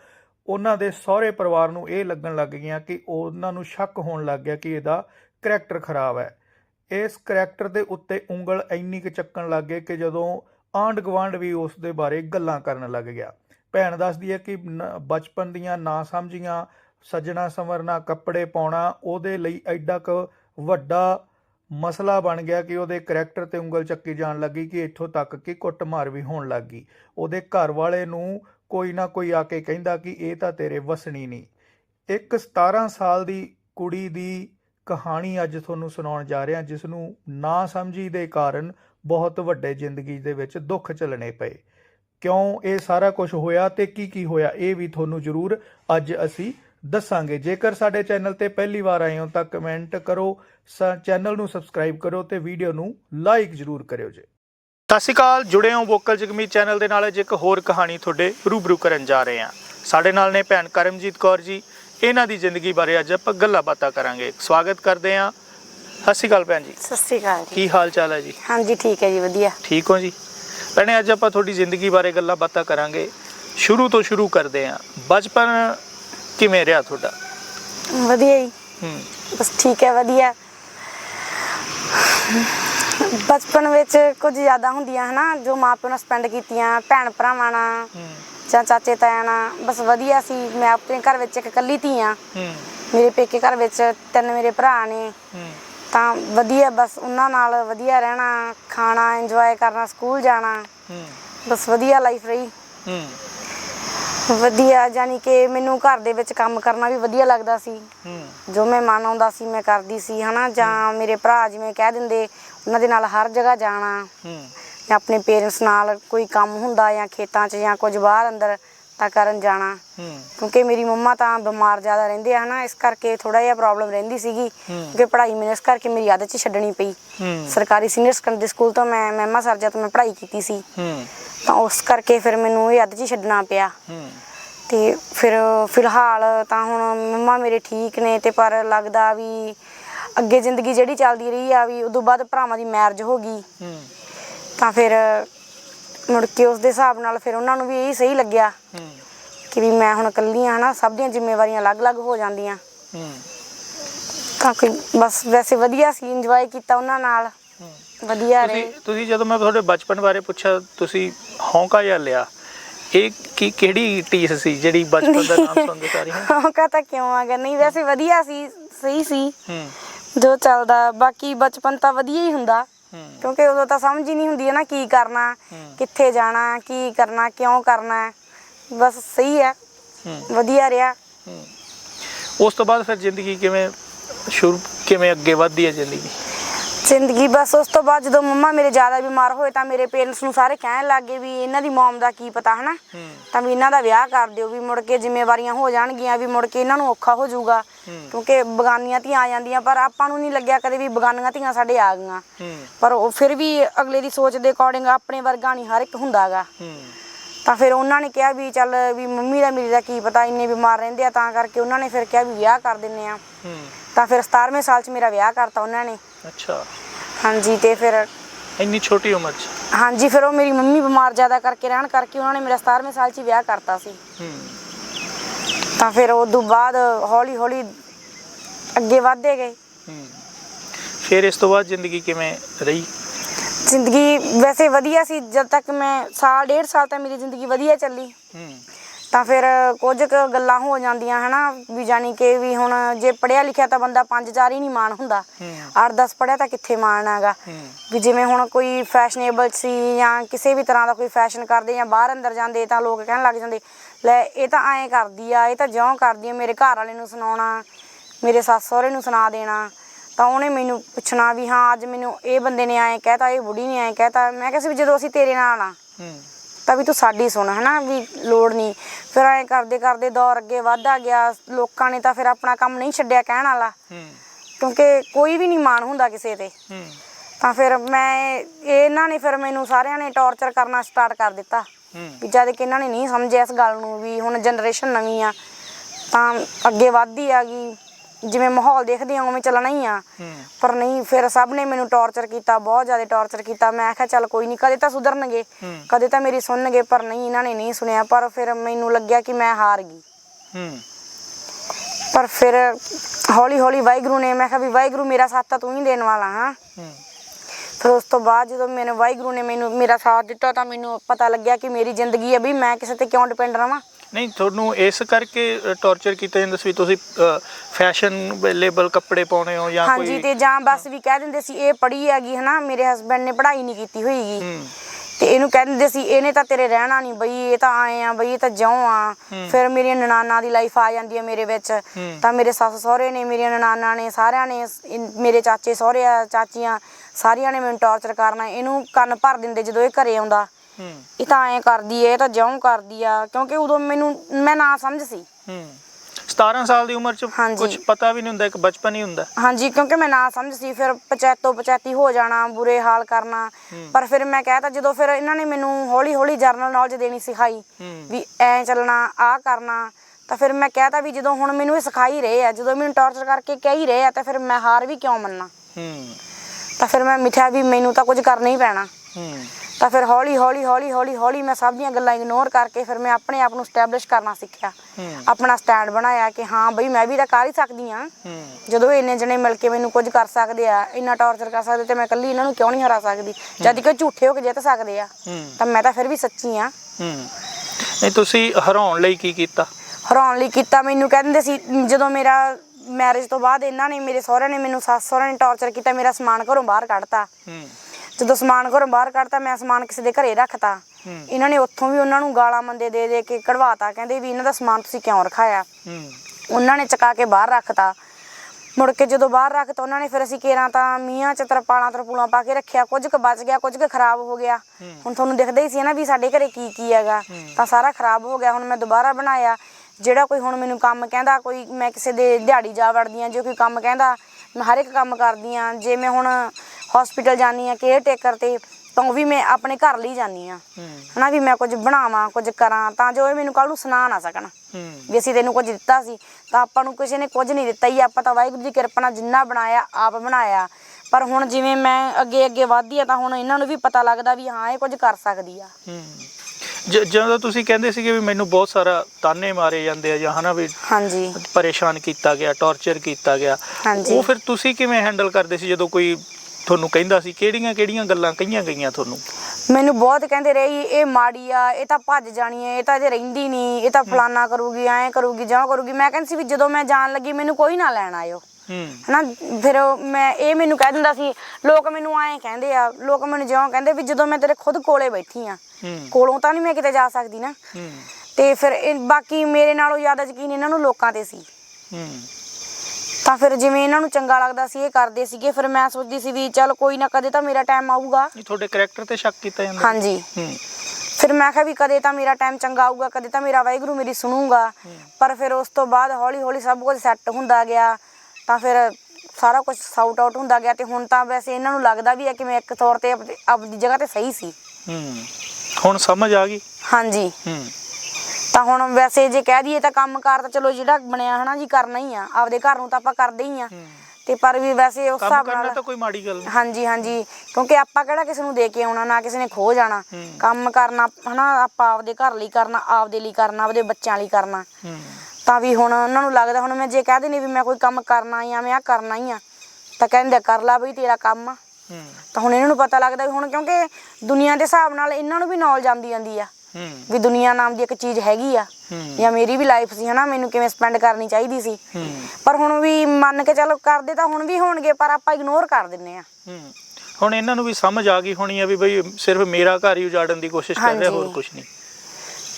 ਉਹਨਾਂ ਦੇ ਸਹੁਰੇ ਪਰਿਵਾਰ ਨੂੰ ਇਹ ਲੱਗਣ ਲੱਗ ਗਈਆਂ ਕਿ ਉਹਨਾਂ ਨੂੰ ਸ਼ੱਕ ਹੋਣ ਲੱਗ ਗਿਆ ਕਿ ਇਹਦਾ ਕਰੈਕਟਰ ਖਰਾਬ ਹੈ। ਇਸ ਕਰੈਕਟਰ ਦੇ ਉੱਤੇ ਉਂਗਲ ਇੰਨੀ ਕੁ ਚੱਕਣ ਲੱਗ ਗਏ ਕਿ ਜਦੋਂ ਆਂਢ ਗੁਆਂਢ ਵੀ ਉਸ ਦੇ ਬਾਰੇ ਗੱਲਾਂ ਕਰਨ ਲੱਗ ਗਿਆ। ਭੈਣ ਦੱਸਦੀ ਹੈ ਕਿ ਨ- ਬਚਪਨ ਦੀਆਂ ਨਾ ਸਮਝੀਆਂ, ਸੱਜਣਾ ਸੰਵਰਨਾ, ਕੱਪੜੇ ਪਾਉਣਾ, ਉਹਦੇ ਲਈ ਐਡਾ ਕੁ ਵੱਡਾ ਮਸਲਾ ਬਣ ਗਿਆ ਕਿ ਉਹਦੇ ਕਰੈਕਟਰ ਤੇ ਉਂਗਲ ਚੱਕੀ ਜਾਣ ਲੱਗੀ ਕਿ ਇੱਥੋਂ ਤੱਕ ਕਿ ਕੁੱਟਮਾਰ ਵੀ ਹੋਣ ਲੱਗ ਗਈ। ਉਹਦੇ ਘਰ ਵਾਲੇ ਨੂੰ ਕੋਈ ਨਾ ਕੋਈ ਆ ਕੇ ਕਹਿੰਦਾ ਕਿ ਇਹ ਤਾਂ ਤੇਰੇ ਵਸਣੀ ਨਹੀਂ। ਇੱਕ 17 ਸਾਲ ਦੀ ਕੁੜੀ ਦੀ ਕਹਾਣੀ ਅੱਜ ਤੁਹਾਨੂੰ ਸੁਣਾਉਣ ਜਾ ਰਿਹਾ ਜਿਸ ਨੂੰ ਨਾ ਸਮਝੀ ਦੇ ਕਾਰਨ ਬਹੁਤ ਵੱਡੇ ਜ਼ਿੰਦਗੀ ਦੇ ਵਿੱਚ ਦੁੱਖ ਝੱਲਣੇ ਪਏ। ਕਿਉਂ ਇਹ ਸਾਰਾ ਕੁਝ ਹੋਇਆ ਤੇ ਕੀ ਕੀ ਹੋਇਆ, ਇਹ ਵੀ ਤੁਹਾਨੂੰ ਜ਼ਰੂਰ ਅੱਜ ਅਸੀਂ ਦੱਸਾਂਗੇ। ਜੇਕਰ ਸਾਡੇ ਚੈਨਲ ਤੇ ਪਹਿਲੀ ਵਾਰ ਆਏ ਹੋ ਤਾਂ ਕਮੈਂਟ ਕਰੋ, ਸ- ਚੈਨਲ ਨੂੰ ਸਬਸਕ੍ਰਾਈਬ ਕਰੋ ਤੇ ਵੀਡੀਓ ਨੂੰ ਲਾਈਕ ਜ਼ਰੂਰ ਕਰਿਓ ਜੀ। ਸਤਿ ਸ਼੍ਰੀ ਅਕਾਲ, ਜੁੜੇ ਹੋ ਵੋਕਲ ਜਗਮੀ ਚੈਨਲ ਦੇ ਨਾਲ ਅੱਜ ਇੱਕ ਹੋਰ ਕਹਾਣੀ ਤੁਹਾਡੇ ਰੂਬਰੂ ਕਰਨ ਜਾ ਰਹੇ ਹਾਂ। ਸਾਡੇ ਨਾਲ ਨੇ ਭੈਣ ਕਰਮਜੀਤ ਕੌਰ ਜੀ ਇਹਨਾਂ ਦੀ ਜ਼ਿੰਦਗੀ ਬਾਰੇ ਅੱਜ ਆਪਾਂ ਗੱਲਾਂ ਬਾਤਾਂ ਕਰਾਂਗੇ। ਸਵਾਗਤ ਕਰਦੇ ਹਾਂ। ਸਤਿ ਸ਼੍ਰੀ ਅਕਾਲ ਭੈਣ ਜੀ। ਸਤਿ ਸ੍ਰੀ ਅਕਾਲ ਜੀ। ਕੀ ਹਾਲ ਚਾਲ ਹੈ ਜੀ? ਹਾਂਜੀ ਠੀਕ ਹੈ ਜੀ ਵਧੀਆ। ਠੀਕ ਹੋ ਜੀ? ਭੈਣੇ ਅੱਜ ਆਪਾਂ ਤੁਹਾਡੀ ਜ਼ਿੰਦਗੀ ਬਾਰੇ ਗੱਲਾਂ ਬਾਤਾਂ ਕਰਾਂਗੇ। ਸ਼ੁਰੂ ਤੋਂ ਸ਼ੁਰੂ ਕਰਦੇ ਹਾਂ। ਬਚਪਨ ਕਿਵੇਂ ਰਿਹਾ ਤੁਹਾਡਾ? ਵਧੀਆ ਜੀ। ਹੂੰ। ਬਸ ਠੀਕ ਹੈ ਵਧੀਆ। ਬਚਪਨ ਵਿੱਚ ਕੁਝ ਯਾਦਾਂ ਹੁੰਦੀਆਂ ਹਨਾ ਜੋ ਮਾਪਿਆਂ ਨਾਲ ਸਪੈਂਡ ਕੀਤੀਆਂ ਭੈਣ ਭਰਾਵਾਂ ਨਾਲ। ਹੂੰ। ਜਾਂ ਚਾਚੇ ਨਾਲ। ਬਸ ਵਧੀਆ ਸੀ। ਮੈਂ ਆਪਣੇ ਘਰ ਵਿੱਚ ਇੱਕ ਇਕੱਲੀ ਧੀ ਆ ਹੂੰ। ਮੇਰੇ ਪੇਕੇ ਘਰ ਵਿੱਚ ਤਿੰਨ ਮੇਰੇ ਭਰਾ ਨੇ। ਹੂੰ। ਤਾਂ ਵਧੀਆ ਬਸ ਉਹਨਾਂ ਨਾਲ ਵਧੀਆ ਰਹਿਣਾ ਖਾਣਾ ਇੰਜੋਏ ਕਰਨਾ ਸਕੂਲ ਜਾਣਾ। ਹੂੰ। ਬਸ ਵਧੀਆ ਲਾਈਫ ਰਹੀ। ਹੂੰ। ਵਧੀਆ ਯਾਨੀ ਕਿ ਮੈਨੂੰ ਘਰ ਦੇ ਵਿੱਚ ਕੰਮ ਕਰਨਾ ਵੀ ਵਧੀਆ ਲੱਗਦਾ ਸੀ। ਹੂੰ। ਜੋ ਮੈਂ ਮਨ ਆਉਂਦਾ ਸੀ ਮੈਂ ਕਰਦੀ ਸੀ ਹਨਾ? ਜਾਂ ਮੇਰੇ ਭਰਾ ਜਿਵੇਂ ਕਹਿ ਦਿੰਦੇ ਉਹਨਾਂ ਦੇ ਨਾਲ ਹਰ ਜਗ੍ਹਾ ਜਾਣਾ। ਹੂੰ। ਜਾਂ ਆਪਣੇ ਪੇਰੈਂਟਸ ਨਾਲ ਕੋਈ ਕੰਮ ਹੁੰਦਾ ਜਾਂ ਖੇਤਾਂ 'ਚ ਜਾਂ ਕੁਝ ਬਾਹਰ ਅੰਦਰ ਤਾਂ ਕਰਨ ਜਾਣਾ। ਹੂੰ। ਕਿਉਂਕਿ ਮੇਰੀ ਮੰਮਾ ਤਾਂ ਬਿਮਾਰ ਜ਼ਿਆਦਾ ਰਹਿੰਦੇ ਆ ਹਨਾ ਇਸ ਕਰਕੇ ਥੋੜਾ ਜਿਹਾ ਪ੍ਰੋਬਲਮ ਰਹਿੰਦੀ ਸੀਗੀ। ਕਿਉਂਕਿ ਪੜ੍ਹਾਈ ਮੈਨੂੰ ਇਸ ਕਰਕੇ ਮੇਰੀ ਆਦਤ 'ਚ ਛੱਡਣੀ ਪਈ। ਹੂੰ। ਸਰਕਾਰੀ ਸੀਨੀਅਰ ਸੈਕੰਡਰੀ ਸਕੂਲ ਤੋਂ ਮੈਂ ਮਹਿਮਾ ਸਰਜਾ ਤੋਂ ਮੈਂ ਪੜ੍ਹਾਈ ਕੀਤੀ ਸੀ। ਹੂੰ। ਤਾਂ ਉਸ ਕਰਕੇ ਫਿਰ ਮੈਨੂੰ ਇਹ ਆਦਤ 'ਚ ਛੱਡਣਾ ਪਿਆ। ਹੂੰ। ਤੇ ਫਿਰ ਫਿਲਹਾਲ ਤਾਂ ਹੁਣ ਮੰਮਾ ਮੇਰੇ ਠੀਕ ਨੇ ਤੇ ਪਰ ਲੱਗਦਾ ਵੀ ਅੱਗੇ ਜ਼ਿੰਦਗੀ ਜਿਹੜੀ ਚੱਲਦੀ ਰਹੀ ਆ ਵੀ ਉਦੋਂ ਬਾਅਦ ਭਰਾਵਾਂ ਦੀ ਮੈਰਿਜ ਹੋ ਗਈ। ਹੂੰ। ਤਾਂ ਫਿਰ ਮੁੜ ਕੇ ਉਸ ਦੇ ਹਿਸਾਬ ਨਾਲ ਫਿਰ ਉਹਨਾਂ ਨੂੰ ਵੀ ਇਹੀ ਸਹੀ ਲੱਗਿਆ ਹੂੰ। ਕਿ ਵੀ ਮੈਂ ਹੁਣ ਇਕੱਲੀ ਆ ਹਨਾ ਸਭ ਦੀਆਂ ਜ਼ਿੰਮੇਵਾਰੀਆਂ ਅਲੱਗ-ਅਲੱਗ ਹੋ ਜਾਂਦੀਆਂ। ਹੂੰ। ਤਾਂ ਬਸ ਵੈਸੇ ਵਧੀਆ ਸੀ ਇੰਜੋਏ ਕੀਤਾ ਉਹਨਾਂ ਨਾਲ। ਵਧੀਆ ਰਹੇ। ਤੁਸੀਂ ਤੁਸੀਂ ਜਦੋਂ ਮੈਂ ਤੁਹਾਡੇ ਬਚਪਨ ਬਾਰੇ ਪੁੱਛਿਆ ਤੁਸੀਂ ਹੌਂਕਾ ਜਿਹਾ ਲਿਆ। ਇਹ ਕੀ ਕਿਹੜੀ ਟੀਸ ਸੀ ਜਿਹੜੀ ਬਚਪਨ ਦਾ ਨਾਮ ਸੁਣਦੇ ਸਾਰੀ ਹਾਂ ਉਹ ਕਹਤਾ ਕਿਉਂ ਆ ਗਿਆ? ਨਹੀਂ ਵੈਸੇ ਵਧੀਆ ਸੀ ਸਹੀ ਸੀ। ਹੂੰ। ਜੋ ਚੱਲਦਾ ਬਾਕੀ ਬਚਪਨ ਤਾਂ ਵਧੀਆ ਹੀ ਹੁੰਦਾ। ਹੂੰ ਕਿਉਂਕਿ ਉਦੋਂ ਤਾਂ ਸਮਝ ਹੀ ਨਹੀਂ ਹੁੰਦੀ ਹੈ ਨਾ ਕੀ ਕਰਨਾ। ਕਿੱਥੇ ਜਾਣਾ ਕੀ ਕਰਨਾ ਕਿਉਂ ਕਰਨਾ। ਬਸ ਸਹੀ ਹੈ ਵਧੀਆ ਰਿਹਾ। ਉਸ ਤੋਂ ਬਾਅਦ ਫਿਰ ਜ਼ਿੰਦਗੀ ਕਿਵੇਂ ਸ਼ੁਰੂ ਕਿਵੇਂ ਅੱਗੇ ਵਧਦੀ ਹੈ ਜ਼ਿੰਦਗੀ ਜ਼ਿੰਦਗੀ ਬਸ ਉਸ ਤੋਂ ਬਾਅਦ ਜਦੋਂ ਮੰਮਾ ਮੇਰੇ ਜ਼ਿਆਦਾ ਬਿਮਾਰ ਹੋਏ ਤਾਂ ਮੇਰੇ ਪੇਰੈਂਟਸ ਨੂੰ ਸਾਰੇ ਕਹਿਣ ਲੱਗੇ ਵੀ ਇਹਨਾਂ ਦੀ ਮਮ ਦਾ ਕੀ ਪਤਾ ਹਨਾ? ਤਾਂ ਵੀ ਇਹਨਾਂ ਦਾ ਵਿਆਹ ਕਰ ਦਿਓ ਵੀ ਮੁੜ ਕੇ ਜ਼ਿੰਮੇਵਾਰੀਆਂ ਹੋ ਜਾਣਗੀਆਂ ਵੀ ਮੁੜ ਕੇ ਇਹਨਾਂ ਨੂੰ ਔਖਾ ਹੋ ਜਾਊਗਾ। ਕਿਉਂਕਿ ਬਗਾਨੀਆਂ ਧੀਆਂ ਆ ਜਾਂਦੀਆਂ ਪਰ ਆਪਾਂ ਨੂੰ ਨਹੀਂ ਲੱਗਿਆ ਕਦੇ ਵੀ ਬਗਾਨੀਆਂ ਧੀਆਂ ਸਾਡੇ ਆ ਗਈਆਂ। ਪਰ ਉਹ ਫਿਰ ਵੀ ਅਗਲੇ ਦੀ ਸੋਚ ਦੇ ਅਕੋਰਡਿੰਗ ਆਪਣੇ ਵਰਗਾ ਨਹੀਂ ਹਰ ਇੱਕ ਹੁੰਦਾਗਾ। ਤਾਂ ਫਿਰ ਉਹਨਾਂ ਨੇ ਕਿਹਾ ਵੀ ਚੱਲ ਵੀ ਮੰਮੀ ਦਾ ਮੇਰੀ ਦਾ ਕੀ ਪਤਾ ਇੰਨੇ ਬਿਮਾਰ ਰਹਿੰਦੇ ਆ ਤਾਂ ਕਰਕੇ ਉਹਨਾਂ ਨੇ ਫਿਰ ਕਿਹਾ ਵੀ ਵਿਆਹ ਕਰ ਦਿੰਨੇ ਆ। ਤਾਂ ਫਿਰ 17ਵੇਂ ਸਾਲ 'ਚ ਮੇਰਾ ਵਿਆਹ ਕਰਤਾ ਉਹਨਾਂ ਨੇ। ਅੱਛਾ। ਹਾਂਜੀ ਤੇ ਫਿਰ ਇੰਨੀ ਛੋਟੀ ਉਮਰ 'ਚ? ਹਾਂਜੀ ਫਿਰ ਉਹ ਮੇਰੀ ਮੰਮੀ ਬਿਮਾਰ ਜ਼ਿਆਦਾ ਕਰਕੇ ਰਹਿਣ ਕਰਕੇ ਉਹਨਾਂ ਨੇ ਮੇਰਾ 17ਵੇਂ ਸਾਲ 'ਚ ਹੀ ਵਿਆਹ ਕਰਤਾ ਸੀ। ਹੂੰ। ਤਾਂ ਫਿਰ ਉਸ ਤੋਂ ਬਾਅਦ ਹੌਲੀ ਹੌਲੀ ਅੱਗੇ ਵਧਦੇ ਗਏ। ਹੂੰ। ਫਿਰ ਇਸ ਤੋਂ ਬਾਅਦ ਜ਼ਿੰਦਗੀ ਕਿਵੇਂ ਰਹੀ? ਜ਼ਿੰਦਗੀ ਵੈਸੇ ਵਧੀਆ ਸੀ ਜਦ ਤੱਕ ਮੈਂ ਸਾਲ ਡੇਢ ਸਾਲ ਤਾਂ ਮੇਰੀ ਜ਼ਿੰਦਗੀ ਵਧੀਆ ਚੱਲੀ। ਹੂੰ। ਤਾਂ ਫਿਰ ਕੁਝ ਕੁ ਗੱਲਾਂ ਹੋ ਜਾਂਦੀਆਂ ਹਨਾ ਵੀ ਜਾਨੀ ਕਿ ਵੀ ਹੁਣ ਜੇ ਪੜਿਆ ਲਿਖਿਆ ਤਾਂ ਬੰਦਾ ਪੰਜ ਚਾਰ ਹੀ ਨਹੀਂ ਮਾਣ ਹੁੰਦਾ। ਹੂੰ। 8-10 ਪੜਿਆ ਤਾਂ ਕਿੱਥੇ ਮਾਣ ਹੈਗਾ? ਵੀ ਜਿਵੇਂ ਹੁਣ ਕੋਈ ਫੈਸ਼ਨੇਬਲ ਸੀ ਜਾਂ ਕਿਸੇ ਵੀ ਤਰ੍ਹਾਂ ਦਾ ਕੋਈ ਫੈਸ਼ਨ ਕਰਦੇ ਜਾਂ ਬਾਹਰ ਅੰਦਰ ਜਾਂਦੇ ਤਾਂ ਲੋਕ ਕਹਿਣ ਲੱਗ ਜਾਂਦੇ ਲੈ ਇਹ ਤਾਂ ਐਂ ਕਰਦੀ ਆ ਇਹ ਤਾਂ ਜਿਉਂ ਕਰਦੀ ਆ ਮੇਰੇ ਘਰ ਵਾਲੇ ਨੂੰ ਸੁਣਾਉਣਾ ਮੇਰੇ ਸੱਸ ਸਹੁਰੇ ਨੂੰ ਸੁਣਾ ਦੇਣਾ। ਤਾਂ ਉਹਨੇ ਮੈਨੂੰ ਪੁੱਛਣਾ ਵੀ ਹਾਂ ਅੱਜ ਮੈਨੂੰ ਇਹ ਬੰਦੇ ਨੇ ਐਂ ਕਹਿਤਾ ਇਹ ਬੁੜੀ ਨੇ ਐਂ ਕਹਿਤਾ। ਮੈਂ ਕਿਹਾ ਸੀ ਵੀ ਜਦੋਂ ਅਸੀਂ ਤੇਰੇ ਨਾਲ ਆ ਹੂੰ। ਤਾਂ ਵੀ ਤੂੰ ਸਾਡੀ ਸੁਣ ਹਨਾ ਵੀ ਲੋੜ ਨਹੀਂ ਫਿਰ ਐਂ ਕਰਦੇ ਕਰਦੇ ਦੌਰ ਅੱਗੇ ਵਧਦਾ ਗਿਆ ਲੋਕਾਂ ਨੇ ਤਾਂ ਫਿਰ ਆਪਣਾ ਕੰਮ ਨਹੀਂ ਛੱਡਿਆ ਕਹਿਣ ਵਾਲਾ। ਕਿਉਂਕਿ ਕੋਈ ਵੀ ਨਹੀਂ ਮਾਣ ਹੁੰਦਾ ਕਿਸੇ ਤੇ। ਤਾਂ ਫਿਰ ਮੈਂ ਇਹ- ਇਹਨਾਂ ਨੇ ਫਿਰ ਮੈਨੂੰ ਸਾਰਿਆਂ ਨੇ ਟੌਰਚਰ ਕਰਨਾ ਸਟਾਰਟ ਕਰ ਦਿੱਤਾ। ਵੀ ਜਦ ਕਿ ਇਹਨਾਂ ਨੇ ਨਹੀਂ ਸਮਝਿਆ ਇਸ ਗੱਲ ਨੂੰ ਵੀ ਹੁਣ ਜਨਰੇਸ਼ਨ ਨਵੀਂ ਆ ਤਾਂ ਅੱਗੇ ਵੱਧਦੀ ਆ ਗਈ। ਜਿਵੇਂ ਮਾਹੌਲ ਦੇਖਦੇ ਆ ਉਵੇਂ ਚੱਲਣਾ ਹੀ ਆ। ਪਰ ਨਹੀਂ ਫਿਰ ਸਭ ਨੇ ਮੈਨੂੰ ਟੌਰਚਰ ਕੀਤਾ ਬਹੁਤ ਜ਼ਿਆਦਾ ਟੌਰਚਰ ਕੀਤਾ। ਮੈਂ ਆਖਿਆ ਚੱਲ ਕੋਈ ਨਹੀਂ ਕਦੇ ਤਾਂ ਸੁਧਰਨਗੇ। ਕਦੇ ਤਾਂ ਮੇਰੀ ਸੁਣਨਗੇ ਪਰ ਨਹੀਂ ਇਹਨਾਂ ਨੇ ਨਹੀਂ ਸੁਣਿਆ। ਪਰ ਫਿਰ ਮੈਨੂੰ ਲੱਗਿਆ ਕਿ ਮੈਂ ਹਾਰ ਗਈ। ਪਰ ਫਿਰ ਹੌਲੀ ਹੌਲੀ ਵਾਹਿਗੁਰੂ ਨੇ ਮੈਂ ਕਿਹਾ ਵੀ ਵਾਹਿਗੁਰੂ ਮੇਰਾ ਸਾਥ ਤਾਂ ਤੂੰ ਹੀ ਦੇਣ ਵਾਲਾ ਹਾਂ। ਹੂੰ। ਫਿਰ ਉਸ ਤੋਂ ਬਾਅਦ ਜਦੋਂ ਮੈਨੂੰ ਵਾਹਿਗੁਰੂ ਨੇ ਮੈਨੂੰ ਮੇਰਾ ਸਾਥ ਦਿੱਤਾ ਤਾਂ ਮੈਨੂੰ ਪਤਾ ਲੱਗਿਆ ਕਿ ਮੇਰੀ ਜ਼ਿੰਦਗੀ ਹੈ ਵੀ ਮੈਂ ਕਿਸੇ ਤੇ ਕਿਉਂ ਡਿਪੈਂਡ ਰਵਾਂ। ਨਹੀਂ ਤੁਹਾਨੂੰ ਇਸ ਕਰਕੇ ਟੌਰਚਰ ਕੀਤਾ ਜਾਂਦਾ ਸੀ ਤੁਸੀਂ ਫੈਸ਼ਨ ਲੇਬਲ ਕੱਪੜੇ ਪਾਉਣੇ ਹੋ ਜਾਂ ਹਾਂਜੀ ਕੋਈ ਤੇ ਜਾਂ ਬਸ ਵੀ ਕਹਿ ਦਿੰਦੇ ਸੀ ਇਹ ਪੜ੍ਹੀ ਹੈਗੀ ਹਨਾ ਮੇਰੇ ਹਸਬੰਡ ਨੇ ਪੜ੍ਹਾਈ ਨਹੀਂ ਕੀਤੀ ਹੋਈਗੀ। ਤੇ ਇਹਨੂੰ ਕਹਿ ਦਿੰਦੇ ਸੀ ਇਹਨੇ ਤਾਂ ਤੇਰੇ ਰਹਿਣਾ ਨਹੀਂ ਬਈ ਇਹ ਤਾਂ ਆਏ ਆ ਬਈ ਇਹ ਤਾਂ ਜਿਉਂ ਆ। ਫਿਰ ਮੇਰੀਆਂ ਨਨਾਨਾ ਦੀ ਲਾਈਫ ਆ ਜਾਂਦੀ ਹੈ ਮੇਰੇ ਵਿੱਚ। ਤਾਂ ਮੇਰੇ ਸੱਸ ਸਹੁਰੇ ਨੇ ਮੇਰੀਆਂ ਨਨਾਨਾ ਨੇ ਸਾਰਿਆਂ ਨੇ ਮੇਰੇ ਚਾਚੇ ਸਹੁਰੇ ਆ ਚਾਚੀਆਂ ਸਾਰਿਆਂ ਨੇ ਮੈਨੂੰ ਟੌਰਚਰ ਕਰਨਾ ਇਹਨੂੰ ਕੰਨ ਭਰ ਦਿੰਦੇ ਜਦੋਂ ਇਹ ਘਰੇ ਆਉਂਦਾ। ਇਹ ਤਾਂ ਐਂ ਕਰਦੀ ਇਹ ਤਾਂ ਜਿਉਂ ਕਰਦੀ ਆ ਕਿਉਂਕਿ ਉਦੋਂ ਮੈਨੂੰ ਮੈਂ ਨਾ ਸਮਝ ਸੀ। ਹੂੰ। 17 ਸਾਲ ਦੀ ਉਮਰ ਚ ਹਾਂਜੀ। ਕੁਝ ਪਤਾ ਵੀ ਨਹੀਂ ਹੁੰਦਾ ਇੱਕ ਬਚਪਨ ਹੀ ਹੁੰਦਾ। ਹਾਂਜੀ ਕਿਉਂਕਿ ਮੈਂ ਨਾ ਸਮਝ ਸੀ ਫਿਰ ਪਚੈਤੋ ਪਚੈਤੀ ਹੋ ਜਾਣਾ ਬੁਰੇ ਹਾਲ ਕਰਨਾ। ਹੂੰ। ਪਰ ਫਿਰ ਮੈਂ ਕਹਿਤਾ ਜਦੋਂ ਫਿਰ ਇਹਨਾਂ ਨੇ ਮੈਨੂੰ ਹੌਲੀ ਹੌਲੀ ਜਰਨਲ ਨੌਲੇਜ ਦੇਣੀ ਸਿਖਾਈ ਹੂੰ। ਵੀ ਐ ਚੱਲਣਾ ਆ ਕਰਨਾ ਤਾਂ ਫਿਰ ਮੈਂ ਕਹਿਤਾ ਵੀ ਜਦੋਂ ਹੁਣ ਮੈਨੂੰ ਇਹ ਸਿਖਾਈ ਰਹੇ ਆ ਜਦੋਂ ਮੈਨੂੰ ਟੌਰਚਰ ਕਰਕੇ ਕਹਿ ਹੀ ਰਹੇ ਆ ਤਾਂ ਫਿਰ ਮੈਂ ਹਾਰ ਵੀ ਕਿਉਂ ਮੰਨਾਂ? ਹੂੰ। ਤਾਂ ਫਿਰ ਮੈਂ ਮਿੱਠਿਆ ਵੀ ਮੈਨੂੰ ਤਾਂ ਕੁਝ ਕਰਨਾ ਹੀ ਪੈਣਾ। ਹੂੰ। ਤਾਂ ਫਿਰ ਹੌਲੀ ਹੌਲੀ ਹੌਲੀ ਹੌਲੀ ਹੌਲੀ ਮੈਂ ਸਭ ਦੀਆਂ ਗੱਲਾਂ ਇਗਨੋਰ ਕਰਕੇ ਫਿਰ ਮੈਂ ਆਪਣੇ ਆਪ ਨੂੰ ਸਟੈਬਲਿਸ਼ ਕਰਨਾ ਸਿੱਖਿਆ। ਆਪਣਾ ਸਟੈਂਡ ਬਣਾਇਆ ਕਿ ਹਾਂ ਬਈ ਮੈਂ ਵੀ ਤਾਂ ਕਰ ਹੀ ਸਕਦੀ ਹੂੰ। ਜਦੋਂ ਇੰਨੇ ਜਣੇ ਮਿਲ ਕੇ ਮੈਨੂੰ ਕੁਝ ਕਰ ਸਕਦੇ ਆ ਇੰਨਾ ਟੌਰਚਰ ਕਰ ਸਕਦੇ ਤੇ ਮੈਂ ਇਕੱਲੀ ਇਹਨਾਂ ਨੂੰ ਕਿਉਂ ਨਹੀਂ ਹਰਾ ਸਕਦੀ? ਜਦ ਕਿ ਝੂਠੇ ਹੋ ਕੇ ਜਿੱਤ ਸਕਦੇ ਆ। ਤਾਂ ਮੈਂ ਤਾਂ ਫਿਰ ਵੀ ਸੱਚੀ ਆ ਨਹੀਂ ਤੁਸੀਂ ਹਰਾਉਣ ਲਈ ਕੀ ਕੀਤਾ? ਹਰਾਉਣ ਲਈ ਕੀਤਾ ਮੈਨੂੰ ਕਹਿੰਦੇ ਸੀ ਜਦੋਂ ਮੇਰਾ ਮੈਰਿਜ ਤੋਂ ਬਾਅਦ ਇਹਨਾਂ ਨੇ ਮੇਰੇ ਸਹੁਰੇ ਨੇ ਮੈਨੂੰ ਸੱਸ ਸਹੁਰੇ ਨੇ ਟੌਰਚਰ ਕੀਤਾ ਮੇਰਾ ਸਮਾਨ ਘਰੋਂ ਬਾਹਰ ਕੱਢਤਾ। ਹੂੰ। ਜਦੋਂ ਸਮਾਨ ਘਰੋਂ ਬਾਹਰ ਕੱਢਤਾ ਮੈਂ ਸਮਾਨ ਕਿਸੇ ਦੇ ਘਰੇ ਰੱਖਤਾ। ਇਹਨਾਂ ਨੇ ਉੱਥੋਂ ਵੀ ਉਹਨਾਂ ਨੂੰ ਗਾਲਾਂ ਮੰਦੇ ਦੇ ਦੇ ਕੇ ਕਢਵਾਤਾ। ਕਹਿੰਦੇ ਵੀ ਇਹਨਾਂ ਦਾ ਸਮਾਨ ਤੁਸੀਂ ਕਿਉਂ ਰਖਾਇਆ? ਉਹਨਾਂ ਨੇ ਚਕਾ ਕੇ ਬਾਹਰ ਰੱਖਤਾ। ਮੁੜ ਕੇ ਜਦੋਂ ਬਾਹਰ ਰੱਖਤਾ ਉਹਨਾਂ ਨੇ ਫਿਰ ਅਸੀਂ ਕੇਰਾਂ ਤਾਂ ਮੀਆਂ ਚ ਤਰਪਾਲਾਂ ਤਰਪੂਲਾਂ ਪਾ ਕੇ ਰੱਖਿਆ। ਕੁਝ ਕੁ ਬਚ ਗਿਆ ਕੁਝ ਕੁ ਖਰਾਬ ਹੋ ਗਿਆ। ਹੁਣ ਤੁਹਾਨੂੰ ਦਿਖਦਾ ਹੀ ਸੀ ਨਾ ਵੀ ਸਾਡੇ ਘਰੇ ਕੀ ਕੀ ਹੈਗਾ। ਤਾਂ ਸਾਰਾ ਖਰਾਬ ਹੋ ਗਿਆ ਹੁਣ ਮੈਂ ਦੁਬਾਰਾ ਬਣਾਇਆ। ਜਿਹੜਾ ਕੋਈ ਹੁਣ ਮੈਨੂੰ ਕੰਮ ਕਹਿੰਦਾ ਕੋਈ ਮੈਂ ਕਿਸੇ ਦੇ ਦਿਹਾੜੀ ਜਾ ਵੜਦੀ ਆ ਜੇ ਕੋਈ ਕੰਮ ਕਹਿੰਦਾ ਮੈਂ ਹਰ ਇੱਕ ਕੰਮ ਕਰਦੀ ਆ ਜੇ ਮੈਂ ਹੁਣ ਹਸਪੀਟਲ ਜਾਨੀ ਆ ਕੇਅਰ ਟੇਕਰ ਤੇ ਤਾਂ ਉਹ ਵੀ ਮੈਂ ਆਪਣੇ ਘਰ ਲਈ ਜਾਨੀ ਆ। ਹਨਾ ਵੀ ਮੈਂ ਕੁਝ ਬਣਾਵਾਂ ਕੁਝ ਕਰਾਂ ਤਾਂ ਜੋ ਇਹ ਮੈਨੂੰ ਕੱਲ ਨੂੰ ਸੁਣਾ ਨਾ ਸਕਣ। ਵੀ ਅਸੀਂ ਤੈਨੂੰ ਕੁਝ ਦਿੱਤਾ ਸੀ ਤਾਂ ਆਪਾਂ ਨੂੰ ਕਿਸੇ ਨੇ ਕੁਝ ਨਹੀਂ ਦਿੱਤਾ ਹੀ ਆਪਾਂ ਤਾਂ ਵਾਹਿਗੁਰੂ ਦੀ ਕਿਰਪਾ ਨਾਲ ਜਿੰਨਾ ਬਣਾਇਆ ਆਪ ਬਣਾਇਆ। ਪਰ ਹੁਣ ਜਿਵੇਂ ਮੈਂ ਅੱਗੇ ਅੱਗੇ ਵਧਦੀ ਆ ਤਾਂ ਹੁਣ ਇਹਨਾਂ ਨੂੰ ਵੀ ਪਤਾ ਲੱਗਦਾ ਵੀ ਹਾਂ ਇਹ ਕੁਝ ਕਰ ਸਕਦੀ ਆ। ਜਦੋਂ ਤੁਸੀਂ ਕਹਿੰਦੇ ਸੀਗੇ ਵੀ ਮੈਨੂੰ ਬਹੁਤ ਸਾਰਾ ਤਾਨੇ ਮਾਰੇ ਜਾਂਦੇ ਆ ਜਾਂ ਹਨਾ ਵੀ ਹਾਂਜੀ। ਪਰੇਸ਼ਾਨ ਕੀਤਾ ਗਿਆ ਟੌਰਚਰ ਕੀਤਾ ਗਿਆ। ਉਹ ਫਿਰ ਤੁਸੀਂ ਕਿਵੇਂ ਹੈਂਡਲ ਕਰਦੇ ਸੀ ਜਦੋਂ ਕੋਈ ਤੁਹਾਨੂੰ ਕਹਿੰਦਾ ਸੀ ਕਿਹੜੀਆਂ ਕਿਹੜੀਆਂ ਗੱਲਾਂ ਕਹੀਆਂ ਗਈਆਂ ਤੁਹਾਨੂੰ? ਮੈਨੂੰ ਬਹੁਤ ਕਹਿੰਦੇ ਰਹੇ ਇਹ ਮਾੜੀ ਆ ਇਹ ਤਾਂ ਭੱਜ ਜਾਣੀ ਹੈ ਇਹ ਤਾਂ ਇਹਦੇ ਰਹਿੰਦੀ ਨਹੀਂ ਇਹ ਤਾਂ ਫਲਾਨਾ ਕਰੂਗੀ ਐਂ ਕਰੂਗੀ ਜਾਂ ਕਰੂਗੀ। ਮੈਂ ਕਹਿੰਦੀ ਸੀ ਵੀ ਜਦੋਂ ਮੈਂ ਜਾਣ ਲੱਗੀ ਮੈਨੂੰ ਕੋਈ ਨਾ ਲੈਣ ਆਇਓ। ਹੂੰ। ਹਨਾ ਫਿਰ ਉਹ ਮੈਂ ਇਹ ਮੈਨੂੰ ਕਹਿ ਦਿੰਦਾ ਸੀ ਲੋਕ ਮੈਨੂੰ ਐਂ ਕਹਿੰਦੇ ਆ ਲੋਕ ਮੈਨੂੰ ਜਿਉਂ ਕਹਿੰਦੇ ਵੀ ਜਦੋਂ ਮੈਂ ਤੇਰੇ ਖੁਦ ਕੋਲੇ ਬੈਠੀ ਆ ਹੂੰ। ਕੋਲੋਂ ਤਾਂ ਨਹੀਂ ਮੈਂ ਕਿਤੇ ਜਾ ਸਕਦੀ ਨਾ। ਹੂੰ। ਤੇ ਫਿਰ ਇਹ ਬਾਕੀ ਮੇਰੇ ਨਾਲੋਂ ਜ਼ਿਆਦਾ ਯਕੀਨ ਇਹਨਾਂ ਨੂੰ ਲੋਕਾਂ ਤੇ ਸੀ। ਹੂੰ। ਤਾਂ ਫਿਰ ਜਿਵੇਂ ਇਹਨਾਂ ਨੂੰ ਚੰਗਾ ਲੱਗਦਾ ਸੀ ਇਹ ਕਰਦੇ ਸੀਗੇ ਫਿਰ ਮੈਂ ਸੋਚਦੀ ਸੀ ਵੀ ਚੱਲ ਕੋਈ ਨਾ ਕਦੇ ਤਾਂ ਮੇਰਾ ਟਾਈਮ ਆਊਗਾ। ਤੁਹਾਡੇ ਕੈਰੈਕਟਰ ਤੇ ਸ਼ੱਕ ਕੀਤਾ ਜਾਂਦਾ। ਹਾਂਜੀ। ਹੂੰ। ਫਿਰ ਮੈਂ ਕਿਹਾ ਵੀ ਕਦੇ ਤਾਂ ਮੇਰਾ ਟਾਈਮ ਚੰਗਾ ਆਊਗਾ ਕਦੇ ਤਾਂ ਮੇਰਾ ਵਾਹਿਗੁਰੂ ਮੇਰੀ ਸੁਣੂਗਾ। ਪਰ ਫਿਰ ਉਸ ਤੋਂ ਬਾਅਦ ਹੌਲੀ ਹੌਲੀ ਸਭ ਕੁਝ ਸੈੱਟ ਹੁੰਦਾ ਗਿਆ। ਤਾਂ ਫਿਰ ਸਾਰਾ ਕੁਝ ਸਾਊਟ ਆਊਟ ਹੁੰਦਾ ਗਿਆ ਤੇ ਹੁਣ ਤਾਂ ਵੈਸੇ ਇਹਨਾਂ ਨੂੰ ਲੱਗਦਾ ਵੀ ਹੈ ਕਿ ਮੈਂ ਇੱਕ ਤੌਰ ਤੇ ਆਪਣੀ ਜਗ੍ਹਾ ਤੇ ਸਹੀ ਸੀ। ਹੂੰ। ਹੁਣ ਸਮਝ ਆ ਗਈ? ਹਾਂਜੀ। ਹੂੰ। ਤਾਂ ਹੁਣ ਵੈਸੇ ਜੇ ਕਹਿ ਦਈਏ ਤਾਂ ਕੰਮਕਾਰ ਤਾਂ ਚਲੋ ਜਿਹੜਾ ਬਣਿਆ ਹਨਾ ਜੀ ਕਰਨਾ ਹੀ ਆ ਆਪਦੇ ਘਰ ਨੂੰ ਤਾਂ ਆਪਾਂ ਕਰਦੇ ਹੀ ਆ। ਤੇ ਪਰ ਵੀ ਵੈਸੇ ਉਸ ਕੰਮ ਹਿਸਾਬ ਕਰਨਾ ਨਾਲ ਤਾਂ ਕੋਈ ਮਾੜੀ ਗੱਲ ਨਹੀਂ। ਹਾਂਜੀ ਹਾਂਜੀ। ਕਿਉਂਕਿ ਆਪਾਂ ਕਿਹੜਾ ਕਿਸੇ ਨੂੰ ਦੇ ਕੇ ਆਉਣਾ ਨਾ ਕਿਸੇ ਨੇ ਖੋ ਜਾਣਾ। ਕੰਮ ਕਰਨਾ ਹਨਾ ਆਪਾਂ ਆਪਦੇ ਘਰ ਲਈ ਕਰਨਾ ਆਪਦੇ ਲਈ ਕਰਨਾ ਆਪਦੇ ਬੱਚਿਆਂ ਲਈ ਕਰਨਾ। ਤਾਂ ਵੀ ਹੁਣ ਉਹਨਾਂ ਨੂੰ ਲੱਗਦਾ ਹੁਣ ਮੈਂ ਜੇ ਕਹਿ ਦੇਣੀ ਵੀ ਮੈਂ ਕੋਈ ਕੰਮ ਕਰਨਾ ਜਾਂ ਮੈਂ ਆ ਕਰਨਾ ਹੀ ਆ ਤਾਂ ਕਹਿੰਦੇ ਕਰ ਲਾ ਬਈ ਤੇਰਾ ਕੰਮ ਆ। ਤਾਂ ਹੁਣ ਇਹਨਾਂ ਨੂੰ ਪਤਾ ਲੱਗਦਾ ਵੀ ਹੁਣ ਕਿਉਂਕਿ ਦੁਨੀਆ ਦੇ ਹਿਸਾਬ ਨਾਲ ਇਹਨਾਂ ਨੂੰ ਵੀ ਨੌਲੇਜ ਆਉਂਦੀ ਜਾਂਦੀ ਆ। ਵੀ ਦੁਨੀਆ ਨਾਮ ਦੀ ਇੱਕ ਚੀਜ਼ ਹੈਗੀ ਆ। ਜਾਂ ਮੇਰੀ ਵੀ ਲਾਈਫ ਸੀ ਹਨਾ ਮੈਨੂੰ ਕਿਵੇਂ ਸਪੈਂਡ ਕਰਨੀ ਚਾਹੀਦੀ ਸੀ। ਪਰ ਹੁਣ ਵੀ ਮੰਨ ਕੇ ਚੱਲ ਕਰਦੇ ਤਾਂ ਹੁਣ ਵੀ ਹੋਣਗੇ ਪਰ ਆਪਾਂ ਇਗਨੋਰ ਕਰ ਦਿੰਨੇ ਆ। ਹੁਣ ਇਹਨਾਂ ਨੂੰ ਵੀ ਸਮਝ ਆ ਗਈ ਹੋਣੀ ਆ ਵੀ ਬਈ ਸਿਰਫ ਮੇਰਾ ਘਰ ਹੀ ਉਜਾੜਨ ਦੀ ਕੋਸ਼ਿਸ਼ ਕਰ ਰਿਹਾ। ਹੋਰ ਕੁਝ ਨਹੀਂ।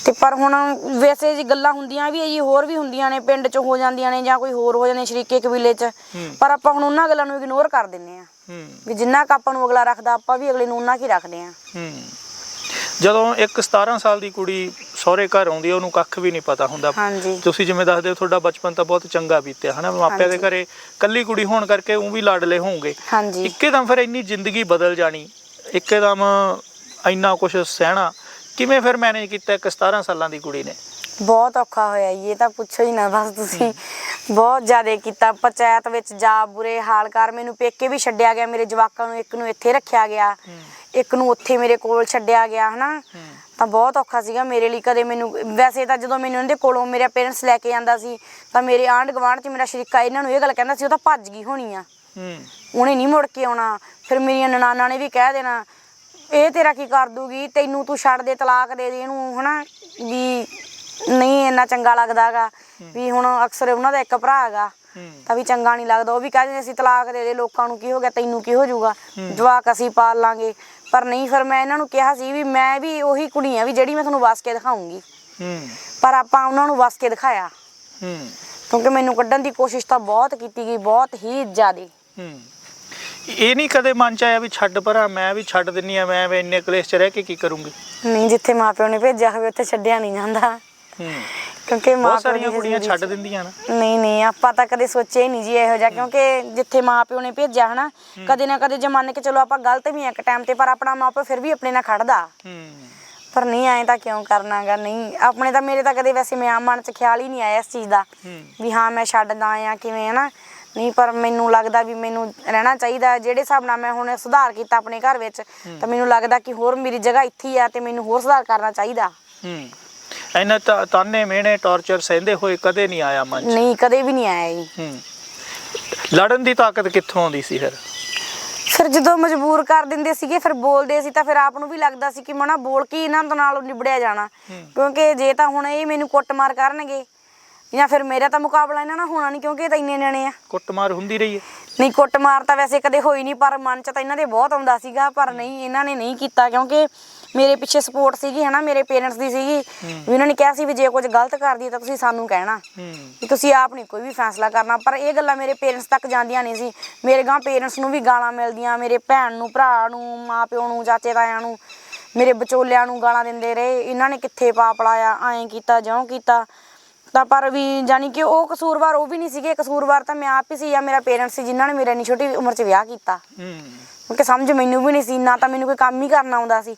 ਤੇ ਪਰ ਹੁਣ ਵੈਸੇ ਜੀ ਗੱਲਾਂ ਹੁੰਦੀਆਂ ਵੀ ਜੀ ਹੋਰ ਵੀ ਹੁੰਦੀਆਂ ਨੇ ਪਿੰਡ 'ਚ ਹੋ ਜਾਂਦੀਆਂ ਨੇ ਜਾਂ ਕੋਈ ਹੋਰ ਹੋ ਜਾਂਦੇ ਸ਼ਰੀਕੇ ਕਬੀਲੇ 'ਚ। ਪਰ ਆਪਾਂ ਹੁਣ ਉਹਨਾਂ ਗੱਲਾਂ ਨੂੰ ਇਗਨੋਰ ਕਰ ਦਿੰਨੇ ਆ। ਵੀ ਜਿੰਨਾ ਕੁ ਆਪਾਂ ਨੂੰ ਅਗਲਾ ਰੱਖਦਾ ਆਪਾਂ ਵੀ ਅਗਲੇ ਨੂੰ ਉਹਨਾਂ ਕੀ ਰੱਖਦੇ ਆ। ਹੂੰ। ਜਦੋਂ ਇੱਕ 17 ਸਾਲ ਦੀ ਕੁੜੀ ਸਹੁਰੇ ਘਰ ਆਉਂਦੀ ਹੈ ਉਹਨੂੰ ਕੱਖ ਵੀ ਨਹੀਂ ਪਤਾ ਹੁੰਦਾ। ਹਾਂਜੀ। ਤੁਸੀਂ ਜਿਵੇਂ ਦੱਸਦੇ ਹੋ ਤੁਹਾਡਾ ਬਚਪਨ ਤਾਂ ਬਹੁਤ ਚੰਗਾ ਬੀਤਿਆ ਹਨਾ? ਮਾਪਿਆਂ ਦੇ ਹਾਂਜੀ। ਘਰੇ ਕੱਲੀ ਕੁੜੀ ਹੋਣ ਕਰਕੇ ਉਹ ਵੀ ਲਾਡਲੇ ਹੋਣਗੇ ਹਾਂਜੀ। ਇੱਕੇਦਮ ਫਿਰ ਇੰਨੀ ਜ਼ਿੰਦਗੀ ਬਦਲ ਜਾਣੀ ਇੱਕੇਦਮ ਇੰਨਾ ਕੁਝ ਸਹਿਣਾ ਕਿਵੇਂ ਫਿਰ ਮੈਨੇਜ ਕੀਤਾ ਇੱਕ 17 ਸਾਲਾਂ ਦੀ ਕੁੜੀ ਨੇ? ਬਹੁਤ ਔਖਾ ਹੋਇਆ ਜੀ, ਇਹ ਤਾਂ ਪੁੱਛੋ ਹੀ ਨਾ ਬਸ ਤੁਸੀਂ। ਬਹੁਤ ਜ਼ਿਆਦਾ ਕੀਤਾ ਪੰਚਾਇਤ ਵਿੱਚ ਜਾ ਬੁਰੇ ਹਾਲ ਕਰ ਮੈਨੂੰ ਪੇਕੇ ਵੀ ਛੱਡਿਆ ਗਿਆ ਮੇਰੇ ਜਵਾਕਾਂ ਨੂੰ ਇੱਕ ਨੂੰ ਇੱਥੇ ਰੱਖਿਆ ਗਿਆ ਇੱਕ ਨੂੰ ਉੱਥੇ ਮੇਰੇ ਕੋਲ ਛੱਡਿਆ ਗਿਆ ਹਨਾ। ਤਾਂ ਬਹੁਤ ਔਖਾ ਸੀਗਾ ਮੇਰੇ ਲਈ ਕਦੇ ਮੈਨੂੰ ਵੈਸੇ ਤਾਂ ਜਦੋਂ ਮੈਨੂੰ ਉਹਦੇ ਕੋਲੋਂ ਮੇਰੇ ਪੇਰੈਂਟਸ ਲੈ ਕੇ ਜਾਂਦਾ ਸੀ ਤਾਂ ਮੇਰੇ ਆਂਢ ਗੁਆਂਢ 'ਚ ਮੇਰਾ ਸ਼ਰੀਕਾ ਇਹਨਾਂ ਨੂੰ ਇਹ ਗੱਲ ਕਹਿੰਦਾ ਸੀ ਉਹ ਤਾਂ ਭੱਜ ਗਈ ਹੋਣੀ ਆ। ਹੂੰ ਉਹਨੇ ਨਹੀਂ ਮੁੜ ਕੇ ਆਉਣਾ ਫਿਰ ਮੇਰੀਆਂ ਨਨਾਣਾਂ ਨੇ ਵੀ ਕਹਿ ਦੇਣਾ ਇਹ ਤੇਰਾ ਕੀ ਕਰ ਦੂਗੀ ਤੈਨੂੰ ਤੂੰ ਛੱਡ ਦੇ ਤਲਾਕ ਦੇ ਦੇ ਇਹਨੂੰ ਹਨਾ ਵੀ ਨਹੀਂ ਇੰਨਾ ਚੰਗਾ ਲੱਗਦਾਗਾ ਵੀ ਹੁਣ ਅਕਸਰ ਉਹਨਾਂ ਦਾ ਇੱਕ ਭਰਾ ਹੈਗਾ ਤਾਂ ਵੀ ਚੰਗਾ ਨਹੀਂ ਲੱਗਦਾ। ਉਹ ਵੀ ਕਹਿੰਦੇ ਅਸੀਂ ਤਲਾਕ ਦੇ ਦੇ ਲੋਕਾਂ ਨੂੰ ਕੀ ਹੋ ਗਿਆ ਤੈਨੂੰ ਕੀ ਹੋ ਜਾਊਗਾ? ਜਵਾਕ ਅਸੀਂ ਪਾਲ ਲਾਂਗੇ। ਪਰ ਨਹੀਂ ਫਿਰ ਮੈਂ ਇਹਨਾਂ ਨੂੰ ਕਿਹਾ ਸੀ ਵੀ ਮੈਂ ਵੀ ਉਹੀ ਕੁੜੀ ਆ ਵੀ ਜਿਹੜੀ ਮੈਂ ਤੁਹਾਨੂੰ ਵਸ ਕੇ ਦਿਖਾਉਂਗੀ। ਪਰ ਆਪਾਂ ਉਹਨਾਂ ਨੂੰ ਵਸ ਕੇ ਦਿਖਾਇਆ। ਕਿਉਂਕਿ ਮੈਨੂੰ ਕੱਢਣ ਦੀ ਕੋਸ਼ਿਸ਼ ਤਾਂ ਬਹੁਤ ਕੀਤੀ ਗਈ ਬਹੁਤ ਹੀ ਜ਼ਿਆਦੇ। ਇਹ ਨਹੀਂ ਕਦੇ ਮਨ ਚ ਆਇਆ ਵੀ ਛੱਡ ਪਰਾਂ ਮੈਂ ਵੀ ਛੱਡ ਦਿੰਨੀ ਆ ਮੈਂ ਵੀ ਇੰਨੇ ਕਲੇਸ਼ ਚ ਰਹਿ ਕੇ ਕੀ ਕਰੂੰਗੀ? ਨਹੀਂ ਜਿੱਥੇ ਮਾਪਿਓ ਨੇ ਭੇਜਿਆ ਹੋਵੇ ਉੱਥੇ ਛੱਡਿਆ ਨਹੀਂ ਜਾਂਦਾ। ਕਿਉਂਕਿ ਮਾਂ ਬਹੁਤ ਸਾਰੀਆਂ ਕੁੜੀਆਂ ਛੱਡ ਦਿੰਦੀਆਂ ਨਾ। ਨਹੀਂ ਨਹੀਂ ਆਪਾਂ ਤਾਂ ਕਦੇ ਸੋਚਿਆ ਹੀ ਨਹੀਂ ਜੀ ਇਹੋ ਜਿਹਾ ਕਿਉਂਕਿ ਜਿੱਥੇ ਮਾਪਿਓ ਨੇ ਭੇਜਿਆ ਹਨਾ ਕਦੇ ਨਾ ਕਦੇ ਜੇ ਮੰਨ ਕੇ ਚਲੋ ਆਪਾਂ ਗਲਤ ਵੀ ਆ ਇੱਕ ਟਾਈਮ ਤੇ ਪਰ ਆਪਣਾ ਮਾਪਿਓ ਫਿਰ ਵੀ ਆਪਣੇ ਨਾਲ ਖੜਦਾ। ਪਰ ਨਹੀਂ ਐਂ ਤਾਂ ਕਿਉਂ ਕਰਨਾਗਾ? ਨਹੀਂ ਆਪਣੇ ਤਾਂ ਮੇਰੇ ਤਾਂ ਕਦੇ ਵੈਸੇ ਮੈਂ ਮਨ 'ਚ ਖਿਆਲ ਹੀ ਨਹੀਂ ਆਇਆ ਇਸ ਚੀਜ਼ ਦਾ ਵੀ ਹਾਂ ਮੈਂ ਛੱਡਦਾ ਆ ਕਿਵੇਂ ਹਨਾ। ਨਹੀਂ ਪਰ ਮੈਨੂੰ ਲੱਗਦਾ ਵੀ ਮੈਨੂੰ ਰਹਿਣਾ ਚਾਹੀਦਾ ਜਿਹੜੇ ਹਿਸਾਬ ਨਾਲ ਮੈਂ ਹੁਣ ਸੁਧਾਰ ਕੀਤਾ ਆਪਣੇ ਘਰ ਵਿੱਚ ਤਾਂ ਮੈਨੂੰ ਲੱਗਦਾ ਕਿ ਹੋਰ ਮੇਰੀ ਜਗ੍ਹਾ ਇੱਥੇ ਆ ਤੇ ਮੈਨੂੰ ਹੋਰ ਸੁਧਾਰ ਕਰਨਾ ਚਾਹੀਦਾ। ਹੂੰ। ਇਹਨਾਂ ਤਾਂ ਤਾਨੇ ਮਿਹਣੇ ਟੌਰਚਰ ਸਹਿੰਦੇ ਹੋਏ ਕਦੇ ਨਹੀਂ ਆਇਆ ਮਨ ਚ? ਨਹੀਂ ਕਦੇ ਵੀ ਨਹੀਂ ਆਇਆ ਜੀ। ਹੂੰ। ਲੜਨ ਦੀ ਤਾਕਤ ਕਿੱਥੋਂ ਆਉਂਦੀ ਸੀ ਫਿਰ? ਫਿਰ ਜਦੋਂ ਮਜਬੂਰ ਕਰ ਦਿੰਦੇ ਸੀਗੇ ਫਿਰ ਬੋਲਦੇ ਸੀ ਤਾਂ ਫਿਰ ਆਪ ਨੂੰ ਵੀ ਲੱਗਦਾ ਸੀ ਕਿ ਮਣਾ ਬੋਲ ਕੇ ਇਹਨਾਂ ਦੇ ਨਾਲ ਨਿਬੜਿਆ ਜਾਣਾ। ਕਿਉਂਕਿ ਜੇ ਤਾਂ ਹੁਣ ਇਹ ਮੈਨੂੰ ਕੁੱਟਮਾਰ ਕਰਨਗੇ ਜਾਂ ਫਿਰ ਮੇਰਾ ਤਾਂ ਮੁਕਾਬਲਾ ਇਹਨਾਂ ਨਾਲ ਹੋਣਾ ਨਹੀਂ ਕਿਉਂਕਿ ਇਹ ਤਾਂ ਇੰਨੇ ਨਿਆਣੇ ਆ। ਕੁੱਟਮਾਰ ਹੁੰਦੀ ਰਹੀ ਹੈ? ਨਹੀਂ ਕੁੱਟਮਾਰ ਤਾਂ ਵੈਸੇ ਕਦੇ ਹੋਈ ਨਹੀਂ ਪਰ ਮਨ 'ਚ ਤਾਂ ਇਹਨਾਂ ਦੇ ਬਹੁਤ ਆਉਂਦਾ ਸੀਗਾ ਪਰ ਨਹੀਂ ਇਹਨਾਂ ਨੇ ਨਹੀਂ ਕੀਤਾ ਕਿਉਂਕਿ ਮੇਰੇ ਪਿੱਛੇ ਸਪੋਰਟ ਸੀਗੀ ਹਨਾ ਮੇਰੇ ਪੇਰੈਂਟਸ ਦੀ ਸੀਗੀ। ਵੀ ਉਹਨਾਂ ਨੇ ਕਿਹਾ ਸੀ ਵੀ ਜੇ ਕੁਝ ਗਲਤ ਕਰਦੀ ਤਾਂ ਤੁਸੀਂ ਸਾਨੂੰ ਕਹਿਣਾ। ਵੀ ਤੁਸੀਂ ਆਪ ਨਹੀਂ ਕੋਈ ਵੀ ਫੈਸਲਾ ਕਰਨਾ। ਪਰ ਇਹ ਗੱਲਾਂ ਮੇਰੇ ਪੇਰੈਂਟਸ ਤੱਕ ਜਾਂਦੀਆਂ ਨਹੀਂ ਸੀ। ਮੇਰੇ ਗਾਂ ਪੇਰੈਂਟਸ ਨੂੰ ਵੀ ਗਾਲਾਂ ਮਿਲਦੀਆਂ ਮੇਰੇ ਭੈਣ ਨੂੰ ਭਰਾ ਨੂੰ ਮਾਪਿਓ ਨੂੰ ਚਾਚੇ ਤਾਇਆਂ ਨੂੰ ਮੇਰੇ ਵਿਚੋਲਿਆਂ ਨੂੰ ਗਾਲਾਂ ਦਿੰਦੇ ਰਹੇ। ਇਹਨਾਂ ਨੇ ਕਿੱਥੇ ਪਾਪ ਲਾਇਆ ਐਂ ਕੀਤਾ ਜਿਉਂ ਕੀਤਾ। ਤਾਂ ਪਰ ਵੀ ਜਾਨੀ ਕਿ ਉਹ ਕਸੂਰਵਾਰ ਉਹ ਵੀ ਨਹੀਂ ਸੀਗੇ। ਕਸੂਰਵਾਰ ਤਾਂ ਮੈਂ ਆਪ ਹੀ ਸੀ ਜਾਂ ਮੇਰਾ ਪੇਰੈਂਟਸ ਸੀ ਜਿਨ੍ਹਾਂ ਨੇ ਮੇਰਾ ਇੰਨੀ ਛੋਟੀ ਉਮਰ 'ਚ ਵਿਆਹ ਕੀਤਾ। ਹੂੰ। ਕਿਉਂਕਿ ਸਮਝ ਮੈਨੂੰ ਵੀ ਨਹੀਂ ਸੀ ਨਾ ਤਾਂ ਮੈਨੂੰ ਕੋਈ ਕੰਮ ਹੀ ਕਰਨਾ ਆਉਂਦਾ ਸੀ।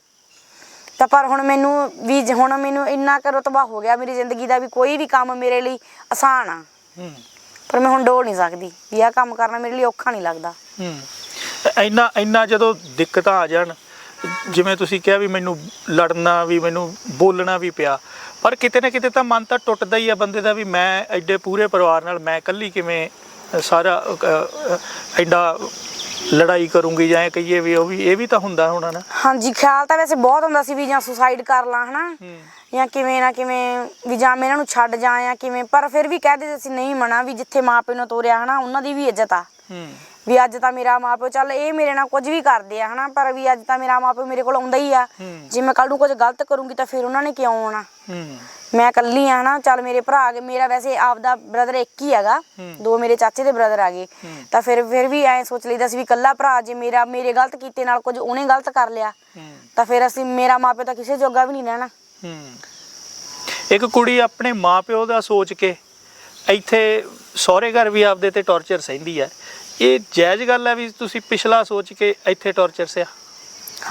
ਤਾਂ ਪਰ ਹੁਣ ਮੈਨੂੰ ਵੀ ਜ- ਹੁਣ ਮੈਨੂੰ ਇੰਨਾ ਕੁ ਰੁਤਬਾ ਹੋ ਗਿਆ ਮੇਰੀ ਜ਼ਿੰਦਗੀ ਦਾ ਵੀ ਕੋਈ ਵੀ ਕੰਮ ਮੇਰੇ ਲਈ ਆਸਾਨ ਆ। ਹੂੰ। ਪਰ ਮੈਂ ਹੁਣ ਡੋਲ ਨਹੀਂ ਸਕਦੀ। ਵੀ ਆਹ ਕੰਮ ਕਰਨਾ ਮੇਰੇ ਲਈ ਔਖਾ ਨਹੀਂ ਲੱਗਦਾ। ਹੂੰ। ਇੰਨਾ ਇੰਨਾ ਜਦੋਂ ਦਿੱਕਤਾਂ ਆ ਜਾਣ ਜਿਵੇਂ ਤੁਸੀਂ ਕਿਹਾ ਵੀ ਮੈਨੂੰ ਲੜਨਾ ਵੀ ਮੈਨੂੰ ਬੋਲਣਾ ਵੀ ਪਿਆ ਪਰ ਕਿਤੇ ਨਾ ਕਿਤੇ ਤਾਂ ਮਨ ਤਾਂ ਟੁੱਟਦਾ ਹੀ ਆ ਬੰਦੇ ਦਾ ਵੀ ਮੈਂ ਐਡੇ ਪੂਰੇ ਪਰਿਵਾਰ ਨਾਲ ਮੈਂ ਇਕੱਲੀ ਕਿਵੇਂ ਸਾਰਾ ਅ, ਅ, ਐਡਾ ਲੜਾਈ ਕਰੂੰਗੀ ਜਾਂ ਇਹ ਕਹੀਏ ਵੀ ਉਹ ਵੀ ਇਹ ਵੀ ਤਾਂ ਹੁੰਦਾ ਹੋਣਾ ਨਾ। ਹਾਂਜੀ ਖਿਆਲ ਤਾਂ ਵੈਸੇ ਬਹੁਤ ਹੁੰਦਾ ਸੀ ਵੀ ਜਾਂ ਸੁਸਾਈਡ ਕਰ ਲਾਂ ਹਨਾ? ਹੂੰ। ਜਾਂ ਕਿਵੇਂ ਨਾ ਕਿਵੇਂ ਵੀ ਜਾਂ ਮੈਂ ਇਹਨਾਂ ਨੂੰ ਛੱਡ ਜਾਂ ਜਾਂ ਕਿਵੇਂ ਪਰ ਫਿਰ ਵੀ ਕਹਿ ਦਿੰਦੇ ਸੀ ਨਹੀਂ ਮਨਾ ਵੀ ਜਿੱਥੇ ਮਾਪੇ ਨੂੰ ਤੋਰਿਆ ਹਨਾ ਉਹਨਾਂ ਦੀ ਵੀ ਇੱਜ਼ਤ ਆ। ਹੂੰ। ਵੀ ਅੱਜ ਤਾਂ ਮੇਰਾ ਮਾਪਿਓ ਚੱਲ ਇਹ ਮੇਰੇ ਨਾਲ ਕੁਝ ਵੀ ਕਰਦੇ ਆ ਹਨਾ ਪਰ ਵੀ ਅੱਜ ਤਾਂ ਮੇਰਾ ਮਾਪਿਓ ਮੇਰੇ ਕੋਲ ਆਉਂਦਾ ਹੀ ਆ। ਹੂੰ। ਜੇ ਮੈਂ ਕੱਲ ਨੂੰ ਕੁਝ ਗਲਤ ਕਰੂੰਗੀ ਤਾਂ ਫਿਰ ਉਹਨਾਂ ਨੇ ਕਿਉਂ ਆਉਣਾ? ਹੂੰ। ਮੈਂ ਇਕੱਲੀ ਆ ਹਨਾ ਚੱਲ ਮੇਰੇ ਭਰਾ ਆ ਗਏ ਮੇਰਾ ਵੈਸੇ ਆਪਦਾ ਬ੍ਰਦਰ ਇੱਕ ਹੀ ਹੈਗਾ। ਦੋ ਮੇਰੇ ਚਾਚੇ ਦੇ ਬ੍ਰਦਰ ਆ ਗਏ। ਤਾਂ ਫਿਰ ਫਿਰ ਵੀ ਐਂ ਸੋਚ ਲਈਦਾ ਸੀ ਵੀ ਇਕੱਲਾ ਭਰਾ ਜੇ ਮੇਰਾ ਮੇਰੇ ਗਲਤ ਕੀਤੇ ਨਾਲ ਕੁਝ ਉਹਨੇ ਗਲਤ ਕਰ ਲਿਆ। ਤਾਂ ਫਿਰ ਅਸੀਂ ਮੇਰਾ ਮਾਪਿਓ ਤਾਂ ਕਿਸੇ ਜੋਗਾ ਵੀ ਨਹੀਂ ਰਹਿਣਾ। ਇੱਕ ਕੁੜੀ ਆਪਣੇ ਮਾਪਿਓ ਦਾ ਸੋਚ ਕੇ ਇੱਥੇ ਸਹੁਰੇ ਘਰ ਵੀ ਆਪਦੇ ਤੇ ਟੌਰਚਰ ਸਹਿੰਦੀ ਹੈ। ਇਹ ਜਾਇਜ਼ ਗੱਲ ਹੈ ਵੀ ਤੁਸੀਂ ਪਿਛਲਾ ਸੋਚ ਕੇ ਇੱਥੇ ਟੌਰਚਰ ਸਿਆ?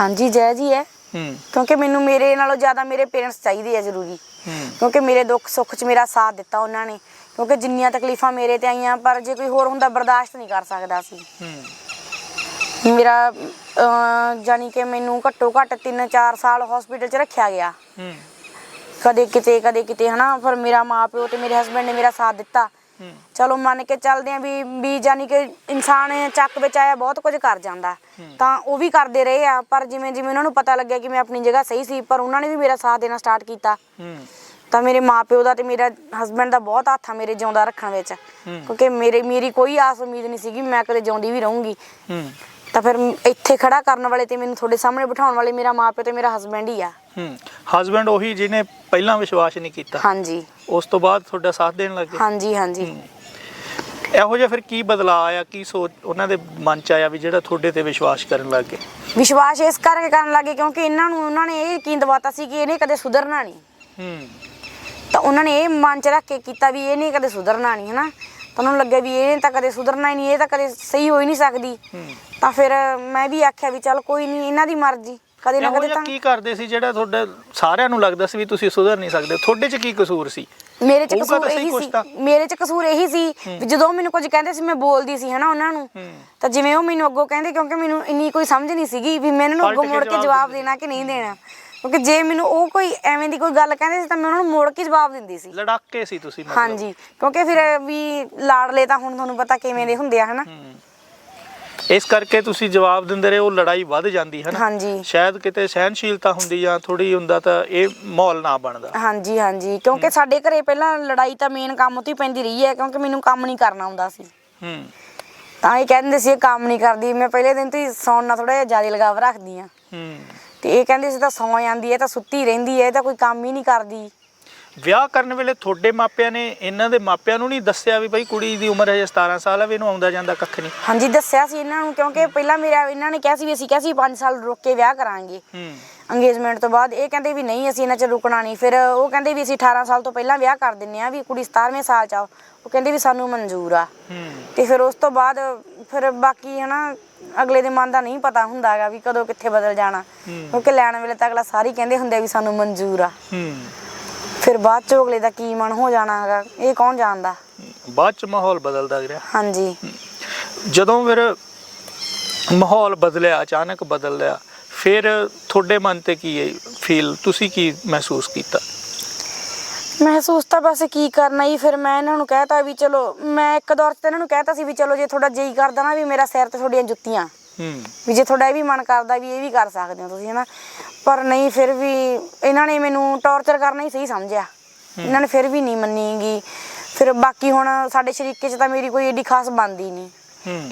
ਹਾਂਜੀ ਜੈ ਜੀ ਹੈ। ਹੂੰ। ਕਿਉਂਕਿ ਮੈਨੂੰ ਮੇਰੇ ਨਾਲੋਂ ਜ਼ਿਆਦਾ ਮੇਰੇ ਪੇਰੈਂਟਸ ਚਾਹੀਦੇ ਆ ਜ਼ਰੂਰੀ। ਕਿਉਂਕਿ ਮੇਰੇ ਦੁੱਖ ਸੁੱਖ 'ਚ ਮੇਰਾ ਸਾਥ ਦਿੱਤਾ ਉਹਨਾਂ ਨੇ। ਕਿਉਂਕਿ ਜਿੰਨੀਆਂ ਤਕਲੀਫਾਂ ਮੇਰੇ ਤੇ ਆਈਆਂ ਪਰ ਜੇ ਕੋਈ ਹੋਰ ਹੁੰਦਾ ਬਰਦਾਸ਼ਤ ਨਹੀਂ ਕਰ ਸਕਦਾ ਸੀ। ਹੂੰ। ਮੇਰਾ ਜਾਣੀ ਕਿ ਮੈਨੂੰ ਘੱਟੋ ਘੱਟ 3-4 ਸਾਲ ਹਸਪੀਟਲ 'ਚ ਰੱਖਿਆ ਗਿਆ। ਹੂੰ। ਕਦੇ ਕਿਤੇ ਕਦੇ ਕਿਤੇ ਹਨਾ ਪਰ ਮੇਰਾ ਮਾਪਿਓ ਤੇ ਮੇਰੇ ਹਸਬੰਡ ਨੇ ਮੇਰਾ ਸਾਥ ਦਿੱਤਾ। ਚਲੋ ਮੰਨ ਕੇ ਚੱਲਦੇ ਆ ਵੀ ਵੀ ਜਾਨੀ ਕਿ ਇਨਸਾਨ ਚੱਕ ਵਿੱਚ ਆਇਆ ਬਹੁਤ ਕੁਝ ਕਰ ਜਾਂਦਾ। ਤਾਂ ਉਹ ਵੀ ਕਰਦੇ ਰਹੇ ਆ ਪਰ ਜਿਵੇਂ ਜਿਵੇਂ ਉਹਨਾਂ ਨੂੰ ਪਤਾ ਲੱਗਿਆ ਕਿ ਮੈਂ ਆਪਣੀ ਜਗ੍ਹਾ ਸਹੀ ਸੀ ਪਰ ਉਹਨਾਂ ਨੇ ਵੀ ਮੇਰਾ ਸਾਥ ਦੇਣਾ ਸਟਾਰਟ ਕੀਤਾ। ਤਾਂ ਮੇਰੇ ਮਾਪਿਓ ਦਾ ਤੇ ਮੇਰਾ ਹਸਬੰਡ ਦਾ ਬਹੁਤ ਹੱਥ ਆ ਮੇਰੇ ਜਿਉਂਦਾ ਰੱਖਣ ਵਿੱਚ। ਕਿਉਂਕਿ ਮੇਰੇ ਮੇਰੀ ਕੋਈ ਆਸ ਉਮੀਦ ਨਹੀਂ ਸੀਗੀ ਮੈਂ ਕਦੇ ਜਿਉਂਦੀ ਵੀ ਰਹੂੰਗੀ। ਤਾਂ ਫਿਰ ਇੱਥੇ ਖੜਾ ਕਰਨ ਵਾਲੇ ਤੇ ਮੈਨੂੰ ਤੁਹਾਡੇ ਸਾਹਮਣੇ ਬਿਠਾਉਣ ਵਾਲੇ ਮੇਰਾ ਮਾਪਿਓ ਤੇ ਮੇਰਾ ਹਸਬੰਡ ਹੀ ਆ। ਹਸਬੰਡ ਉਹੀ ਜਿਹਨੇ ਪਹਿਲਾਂ ਵਿਸ਼ਵਾਸ ਨਹੀਂ ਕੀਤਾ। ਹਾਂਜੀ। ਉਸ ਤੋਂ ਬਾਅਦ ਤੁਹਾਡਾ ਸਾਥ ਦੇਣ ਲੱਗੇ ਹਾਂਜੀ ਹਾਂਜੀ। ਇਹੋ ਜਿਹਾ ਫਿਰ ਕੀ ਬਦਲਾਅ ਆਇਆ? ਕੀ ਸੋਚ ਉਹਨਾਂ ਦੇ ਮਨ ਚ ਆਇਆ ਵੀ ਜਿਹੜਾ ਤੁਹਾਡੇ ਤੇ ਵਿਸ਼ਵਾਸ ਕਰਨ ਲੱਗੇ ਵਿਸ਼ਵਾਸ ਇਸ ਕਰਕੇ ਕਰਨ ਲੱਗੇ ਕਿਉਂਕਿ ਇਹਨਾਂ ਨੂੰ ਉਹਨਾਂ ਨੇ ਇਹ ਯਕੀਨ ਦਿਵਾਤਾ ਸੀ ਕਿ ਇਹਨੇ ਕਦੇ ਸੁਧਰਨਾ ਨਹੀਂ। ਹੂੰ। ਤਾਂ ਉਹਨਾਂ ਨੇ ਇਹ ਮਨ ਚ ਰੱਖ ਕੇ ਕੀਤਾ ਵੀ ਇਹਨੇ ਕਦੇ ਸੁਧਰਨਾ ਨਹੀਂ ਹਨਾ? ਤਾਂ ਉਹਨਾਂ ਨੂੰ ਲੱਗਿਆ ਵੀ ਇਹਨੇ ਤਾਂ ਕਦੇ ਸੁਧਰਨਾ ਹੀ ਨਹੀਂ ਇਹ ਤਾਂ ਕਦੇ ਸਹੀ ਹੋ ਹੀ ਨਹੀਂ ਸਕਦੀ। ਹੂੰ। ਤਾਂ ਫਿਰ ਮੈਂ ਵੀ ਆਖਿਆ ਵੀ ਚੱਲ ਕੋਈ ਨਹੀਂ ਇਹਨਾਂ ਦੀ ਮਰਜ਼ੀ। ਕਦੇ ਨਾ ਇਹੋ ਕਦੇ ਜਿਹਾ ਤਾਂ ਕੀ ਕਰਦੇ ਸੀ ਜਿਹੜਾ ਤੁਹਾਡੇ ਸਾਰਿਆਂ ਨੂੰ ਲੱਗਦਾ ਸੀ ਵੀ ਤੁਸੀਂ ਸੁਧਰ ਨਹੀਂ ਸਕਦੇ? ਤੁਹਾਡੇ ਚ ਕੀ ਕਸੂਰ ਸੀ? ਮੇਰੇ ਚ ਹੋਊਗਾ ਕਸੂਰ ਸਹੀ ਇਹੀ ਕੁਛ ਸੀ। ਮੇਰੇ ਚ ਕਸੂਰ ਇਹੀ ਸੀ ਵੀ ਜਦੋਂ ਮੈਨੂੰ ਕੁਝ ਕਹਿੰਦੇ ਸੀ ਮੈਂ ਬੋਲਦੀ ਸੀ ਹਨਾ ਉਹਨਾਂ ਨੂੰ। ਤਾਂ ਜਿਵੇਂ ਉਹ ਮੈਨੂੰ ਅੱਗੋਂ ਕਹਿੰਦੇ ਕਿਉਂਕਿ ਮੈਨੂੰ ਇੰਨੀ ਕੋਈ ਸਮਝ ਨਹੀਂ ਸੀਗੀ ਵੀ ਮੈਂ ਇਹਨਾਂ ਨੂੰ ਪਲਟ ਅੱਗੋਂ ਕੇ ਮੁੜ ਕੇ ਜਵਾਬ ਦੇਣਾ ਕਿ ਨਹੀਂ ਦੇਣਾ। ਕਿਉਂਕਿ ਜੇ ਮੈਨੂੰ ਉਹ ਕੋਈ ਐਵੇਂ ਦੀ ਕੋਈ ਗੱਲ ਕਹਿੰਦੇ ਸੀ ਤਾਂ ਮੈਂ ਉਹਨਾਂ ਨੂੰ ਮੁੜ ਕੇ ਜਵਾਬ ਦਿੰਦੀ ਸੀ। ਲੜਾਕੇ ਸੀ ਤੁਸੀਂ ਮਤਲਬ। ਹਾਂਜੀ। ਕਿਉਂਕਿ ਫਿਰ ਵੀ ਲਾੜਲੇ ਤਾਂ ਹੁਣ ਤੁਹਾਨੂੰ ਪਤਾ ਕਿਵੇਂ ਦੇ ਹੁੰਦੇ ਆ ਹਨਾ। ਹੂੰ। ਇਸ ਕਰਕੇ ਤੁਸੀਂ ਜਵਾਬ ਦਿੰਦੇ ਰਹੇ ਉਹ ਲੜਾਈ ਵੱਧ ਜਾਂਦੀ ਹੈ ਨਾ? ਹਾਂਜੀ। ਸ਼ਾਇਦ ਕਿਤੇ ਸਹਿਨਸ਼ੀਲਤਾ ਹੁੰਦੀ ਜਾਂ ਥੋੜੀ ਹੁੰਦਾ ਤਾਂ ਇਹ ਮਾਹੌਲ ਨਾ ਬਣਦਾ। ਹਾਂਜੀ ਹਾਂਜੀ। ਕਿਉਂਕਿ ਸਾਡੇ ਘਰੇ ਪਹਿਲਾਂ ਲੜਾਈ ਤਾਂ ਮੇਨ ਕੰਮ ਉੱਤੇ ਹੀ ਪੈਂਦੀ ਰਹੀ ਹੈ ਕਿਉਂਕਿ ਮੈਨੂੰ ਕੰਮ ਨਹੀਂ ਕਰਨਾ ਆਉਂਦਾ ਸੀ। ਹੂੰ। ਤਾਂ ਇਹ ਕਹਿੰਦੇ ਸੀ ਇਹ ਕੰਮ ਨਹੀਂ ਕਰਦੀ ਮੈਂ ਪਹਿਲੇ ਦਿਨ ਤੋਂ ਹੀ ਸੌਣ ਨਾਲ ਥੋੜਾ ਜਿਹਾ ਜ਼ਿਆਦਾ ਲਗਾਵ ਰੱਖਦੀ ਆ ਹੂੰ। ਤੇ ਇਹ ਕਹਿੰਦੇ ਸੀ ਤਾਂ ਸੌਂ ਜਾਂਦੀ ਹੈ ਤਾਂ ਸੁੱਤੀ ਰਹਿੰਦੀ ਹੈ ਇਹ ਤਾਂ ਕੋਈ ਕੰਮ ਹੀ ਨਹੀਂ ਕਰਦੀ। ਵਿਆਹ ਕਰਨ ਵੇਲੇ ਤੁਹਾਡੇ ਮਾਪਿਆਂ ਨੇ ਇਹਨਾਂ ਦੇ ਮਾਪਿਆਂ ਨੂੰ ਨਹੀਂ ਦੱਸਿਆ ਵੀ ਭਾਈ ਕੁੜੀ ਦੀ ਉਮਰ ਹਜੇ 17 ਸਾਲ ਹੈ ਵੀ ਇਹਨੂੰ ਆਉਂਦਾ ਜਾਂਦਾ ਕੱਖ ਨਹੀਂ? ਹਾਂਜੀ ਦੱਸਿਆ ਸੀ ਇਹਨਾਂ ਨੂੰ ਕਿਉਂਕਿ ਪਹਿਲਾਂ ਮੇਰਾ ਇਹਨਾਂ ਨੇ ਕਿਹਾ ਸੀ ਵੀ ਅਸੀਂ ਕਿਹਾ ਸੀ 5 ਸਾਲ ਰੁਕ ਕੇ ਵਿਆਹ ਕਰਾਂਗੇ। ਹੂੰ। ਅੰਗੇਜਮੈਂਟ ਤੋਂ ਬਾਅਦ ਇਹ ਕਹਿੰਦੇ ਵੀ ਨਹੀਂ ਅਸੀਂ ਇਹਨਾਂ ਚ ਰੁਕਣਾ ਨਹੀਂ। ਫਿਰ ਉਹ ਕਹਿੰਦੇ ਵੀ ਅਸੀਂ 18 ਸਾਲ ਤੋਂ ਪਹਿਲਾਂ ਵਿਆਹ ਕਰ ਦਿੰਨੇ ਆ ਵੀ ਕੁੜੀ 17ਵੇਂ ਸਾਲ ਚ ਆ। ਉਹ ਕਹਿੰਦੇ ਵੀ ਸਾਨੂੰ ਮਨਜ਼ੂਰ ਆ। ਹੂੰ। ਤੇ ਫਿਰ ਉਸ ਤੋਂ ਬਾਅਦ ਫਿਰ ਬਾਕੀ ਹਨਾ ਅਗਲੇ ਦੇ ਮਨ ਦਾ ਨਹੀਂ ਪਤਾ ਹੁੰਦਾ ਹੈਗਾ ਵੀ ਕਦੋਂ ਕਿੱਥੇ ਬਦਲ ਜਾਣਾ। ਕਿਉਂਕਿ ਲੈਣ ਵੇਲੇ ਤਾਂ ਅਗਲਾ ਸਾਰੇ ਕਹਿੰਦੇ ਹੁੰਦੇ ਵੀ ਸਾਨੂੰ ਮਨਜ਼ੂਰ ਆ। ਹੂੰ। ਫਿਰ ਬਾਅਦ ਚ ਅਗਲੇ ਦਾ ਕੀ ਮਨ ਹੋ ਜਾਣਾ ਹੈਗਾ? ਇਹ ਕੌਣ ਜਾਣਦਾ? ਬਾਅਦ ਚ ਮਾਹੌਲ ਬਦਲਦਾ ਗਿਆ ਹਾਂਜੀ। ਜਦੋਂ ਫਿਰ ਮਾਹੌਲ ਬਦਲਿਆ ਅਚਾਨਕ ਬਦਲ ਲਿਆ ਫਿਰ ਤੁਹਾਡੇ ਮਨ ਤੇ ਕੀ ਫੀਲ ਤੁਸੀਂ ਕੀ ਮਹਿਸੂਸ ਕੀਤਾ? ਮਹਿਸੂਸ ਤਾਂ ਬਸ ਕੀ ਕਰਨਾ ਹੀ ਫਿਰ ਮੈਂ ਇਹਨਾਂ ਨੂੰ ਕਹਿਤਾ ਵੀ ਚਲੋ ਮੈਂ ਇੱਕ ਦੌਰ ਤਾਂ ਇਹਨਾਂ ਨੂੰ ਕਹਿਤਾ ਸੀ ਵੀ ਚਲੋ ਜੇ ਤੁਹਾਡਾ ਜੀ ਕਰਦਾ ਨਾ ਵੀ ਮੇਰਾ ਸਿਰ ਤੇ ਤੁਹਾਡੀਆਂ ਜੁੱਤੀਆਂ ਹੂੰ। ਵੀ ਜੇ ਤੁਹਾਡਾ ਇਹ ਵੀ ਮਨ ਕਰਦਾ ਵੀ ਇਹ ਵੀ ਕਰ ਸਕਦੇ ਹੋ ਤੁਸੀਂ ਹਨਾ? ਪਰ ਨਹੀਂ ਫਿਰ ਵੀ ਇਹਨਾਂ ਨੇ ਮੈਨੂੰ ਟੌਰਚਰ ਕਰਨਾ ਹੀ ਸਹੀ ਸਮਝਿਆ। ਇਹਨਾਂ ਨੇ ਫਿਰ ਵੀ ਨਹੀਂ ਮੰਨੀਗੀ। ਫਿਰ ਬਾਕੀ ਹੁਣ ਸਾਡੇ ਸ਼ਰੀਕੇ 'ਚ ਤਾਂ ਮੇਰੀ ਕੋਈ ਏਡੀ ਖਾਸ ਬਣਦੀ ਨਹੀਂ।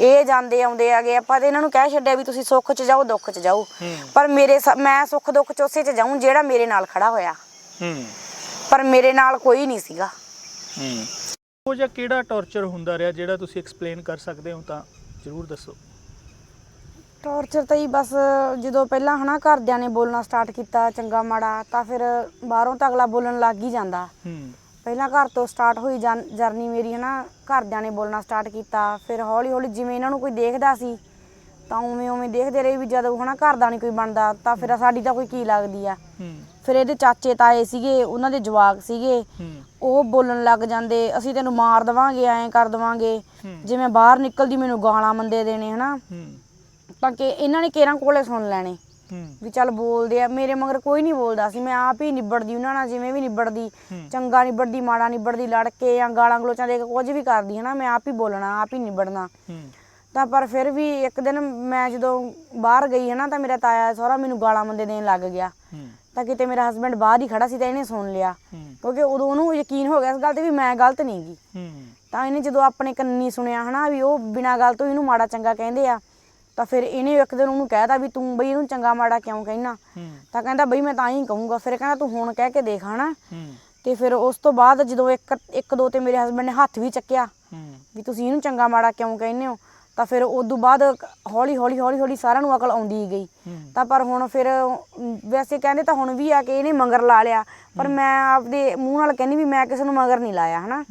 ਇਹ ਜਾਂਦੇ ਆਉਂਦੇ ਆਗੇ ਆਪਾਂ ਤੇ ਇਹਨਾਂ ਨੂੰ ਕਹਿ ਛੱਡਿਆ ਵੀ ਤੁਸੀਂ ਸੁੱਖ 'ਚ ਜਾਓ ਦੁੱਖ 'ਚ ਜਾਓ। ਪਰ ਮੇਰੇ ਮੈਂ ਸੁੱਖ ਦੁੱਖ 'ਚ ਉਸੇ 'ਚ ਜਾਊਂ ਜਿਹੜਾ ਮੇਰੇ ਨਾਲ ਖੜਾ ਹੋਇਆ। ਪਰ ਮੇਰੇ ਨਾਲ ਕੋਈ ਨਹੀਂ ਸੀਗਾ। ਹੂੰ। ਉਹ ਜਿਹਾ ਕਿਹੜਾ ਟੌਰਚਰ ਹੁੰਦਾ ਰਿਹਾ ਜਿਹੜਾ ਤੁਸੀਂ ਐਕਸਪਲੇਨ ਕਰ ਸਕਦੇ ਹੋ ਤਾਂ? ਜ਼ਰੂਰ ਦੱਸੋ। ਟੌਰਚਰ ਤਾਂ ਹੀ ਬਸ ਜਦੋਂ ਪਹਿਲਾਂ ਹਨਾ ਘਰਦਿਆਂ ਨੇ ਬੋਲਣਾ ਸਟਾਰਟ ਕੀਤਾ ਚੰਗਾ ਮਾੜਾ ਤਾਂ ਫਿਰ ਬਾਹਰੋਂ ਤਾਂ ਅਗਲਾ ਬੋਲਣ ਲੱਗ ਹੀ ਜਾਂਦਾ। ਹੂੰ। ਪਹਿਲਾਂ ਘਰ ਤੋਂ ਸਟਾਰਟ ਹੋਈ ਜਰਨੀ ਮੇਰੀ ਹਨਾ ਘਰਦਿਆਂ ਨੇ ਬੋਲਣਾ ਸਟਾਰਟ ਕੀਤਾ ਫਿਰ ਹੌਲੀ ਹੌਲੀ ਜਿਵੇਂ ਇਹਨਾਂ ਨੂੰ ਕੋਈ ਦੇਖਦਾ ਸੀ ਤਾਂ ਉਵੇਂ ਉਵੇਂ ਦੇਖਦੇ ਰਹੇ ਵੀ ਜਦੋਂ ਹਨਾ ਘਰ ਦਾ ਨਹੀਂ ਕੋਈ ਬਣਦਾ ਤਾਂ ਫਿਰ ਸਾਡੀ ਤਾਂ ਕੋਈ ਕੀ ਲੱਗਦੀ ਆ। ਹੂੰ। ਫਿਰ ਇਹਦੇ ਚਾਚੇ ਤਾਏ ਸੀਗੇ ਉਹਨਾਂ ਦੇ ਜਵਾਕ ਸੀਗੇ ਹੂੰ। ਉਹ ਬੋਲਣ ਲੱਗ ਜਾਂਦੇ ਅਸੀਂ ਤੈਨੂੰ ਮਾਰ ਦਵਾਂਗੇ ਐਂ ਕਰ ਦਵਾਂਗੇ ਹੂੰ। ਜਿਵੇਂ ਬਾਹਰ ਨਿਕਲਦੀ ਮੈਨੂੰ ਗਾਲਾਂ ਮੰਦੇ ਦੇਣੇ ਹਨਾ। ਹੂੰ। ਤਾਂ ਕਿ ਇਹਨਾਂ ਨੇ ਕੇਰਾਂ ਕੋਲੇ ਸੁਣ ਲੈਣੇ। ਹੂੰ। ਵੀ ਚੱਲ ਬੋਲਦੇ ਆ ਮੇਰੇ ਮਗਰ ਕੋਈ ਨਹੀਂ ਬੋਲਦਾ ਸੀ ਮੈਂ ਆਪ ਹੀ ਨਿਬੜਦੀ ਉਹਨਾਂ ਨਾਲ ਜਿਵੇਂ ਵੀ ਨਿਬੜਦੀ। ਚੰਗਾ ਨਿਬੜਦੀ ਮਾੜਾ ਨਿਬੜਦੀ ਲੜ ਕੇ ਜਾਂ ਗਾਲਾਂ ਗਲੋਚਾਂ ਦੇ ਕੇ ਕੁਝ ਵੀ ਕਰਦੀ ਹਨਾ ਮੈਂ ਆਪ ਹੀ ਬੋਲਣਾ ਆਪ ਹੀ ਨਿਬੜਨਾ। ਹੂੰ। ਤਾਂ ਪਰ ਫਿਰ ਵੀ ਇੱਕ ਦਿਨ ਮੈਂ ਜਦੋਂ ਬਾਹਰ ਗਈ ਹਨਾ ਤਾਂ ਮੇਰਾ ਤਾਇਆ ਸਹੁਰਾ ਮੈਨੂੰ ਗਾਲਾਂ ਮੰਦੇ ਦੇਣ ਲੱਗ ਗਿਆ। ਹੂੰ। ਤਾਂ ਕਿਤੇ ਮੇਰਾ ਹਸਬੰਡ ਬਾਹਰ ਹੀ ਖੜਾ ਸੀ ਤਾਂ ਇਹਨੇ ਸੁਣ ਲਿਆ। ਕਿਉਂਕਿ ਉਦੋਂ ਉਹਨੂੰ ਯਕੀਨ ਹੋ ਗਿਆ ਇਸ ਗੱਲ ਤੇ ਵੀ ਮੈਂ ਗਲਤ ਨਹੀਂ ਗੀ ਹੂੰ। ਤਾਂ ਇਹਨੇ ਜਦੋਂ ਆਪਣੇ ਕੰਨੀ ਸੁਣਿਆ ਹਨਾ ਵੀ ਉਹ ਬਿਨਾਂ ਗੱਲ ਤੋਂ ਇਹਨੂੰ ਮਾੜਾ ਚੰਗਾ ਕਹਿੰਦੇ ਆ ਤਾਂ ਫਿਰ ਇਹਨੇ ਇੱਕ ਦਿਨ ਉਹਨੂੰ ਕਹਿਤਾ ਵੀ ਤੂੰ ਬਈ ਇਹਨੂੰ ਚੰਗਾ ਮਾੜਾ ਕਿਉਂ ਕਹਿਣਾ ਤਾਂ ਕਹਿੰਦਾ ਬਈ ਮੈਂ ਤਾਂ ਹੀ ਕਹੂੰਗਾ। ਫਿਰ ਕਹਿੰਦਾ ਤੂੰ ਹੁਣ ਕਹਿ ਕੇ ਦੇਖ ਹਨਾ। ਹੂੰ। ਤੇ ਫਿਰ ਉਸ ਤੋਂ ਬਾਅਦ ਜਦੋਂ ਇੱਕ ਇੱਕ ਦੋ ਤੇ ਮੇਰੇ ਹਸਬੰਡ ਨੇ ਹੱਥ ਵੀ ਚੱਕਿਆ ਵੀ ਤੁਸੀਂ ਇਹਨੂੰ ਚੰਗਾ ਮਾੜਾ ਕਿਉਂ ਕਹਿੰਦੇ ਹੋ? ਤਾਂ ਫਿਰ ਉਦੋਂ ਬਾਅਦ ਹੌਲੀ ਹੌਲੀ ਹੌਲੀ ਹੌਲੀ ਸਾਰਿਆਂ ਨੂੰ ਅਕਲ ਆਉਂਦੀ ਗਈ। ਤਾਂ ਪਰ ਹੁਣ ਫਿਰ ਵੈਸੇ ਕਹਿੰਦੇ ਤਾਂ ਹੁਣ ਵੀ ਆ ਕਿ ਇਹਨੇ ਮੰਗਰ ਲਾ ਲਿਆ। ਪਰ ਮੈਂ ਆਪਦੇ ਮੂੰਹ ਨਾਲ ਕਹਿੰਦੀ ਵੀ ਮੈਂ ਕਿਸੇ ਨੂੰ ਮਗਰ ਨਹੀਂ ਲਾਇਆ ਹਨਾ।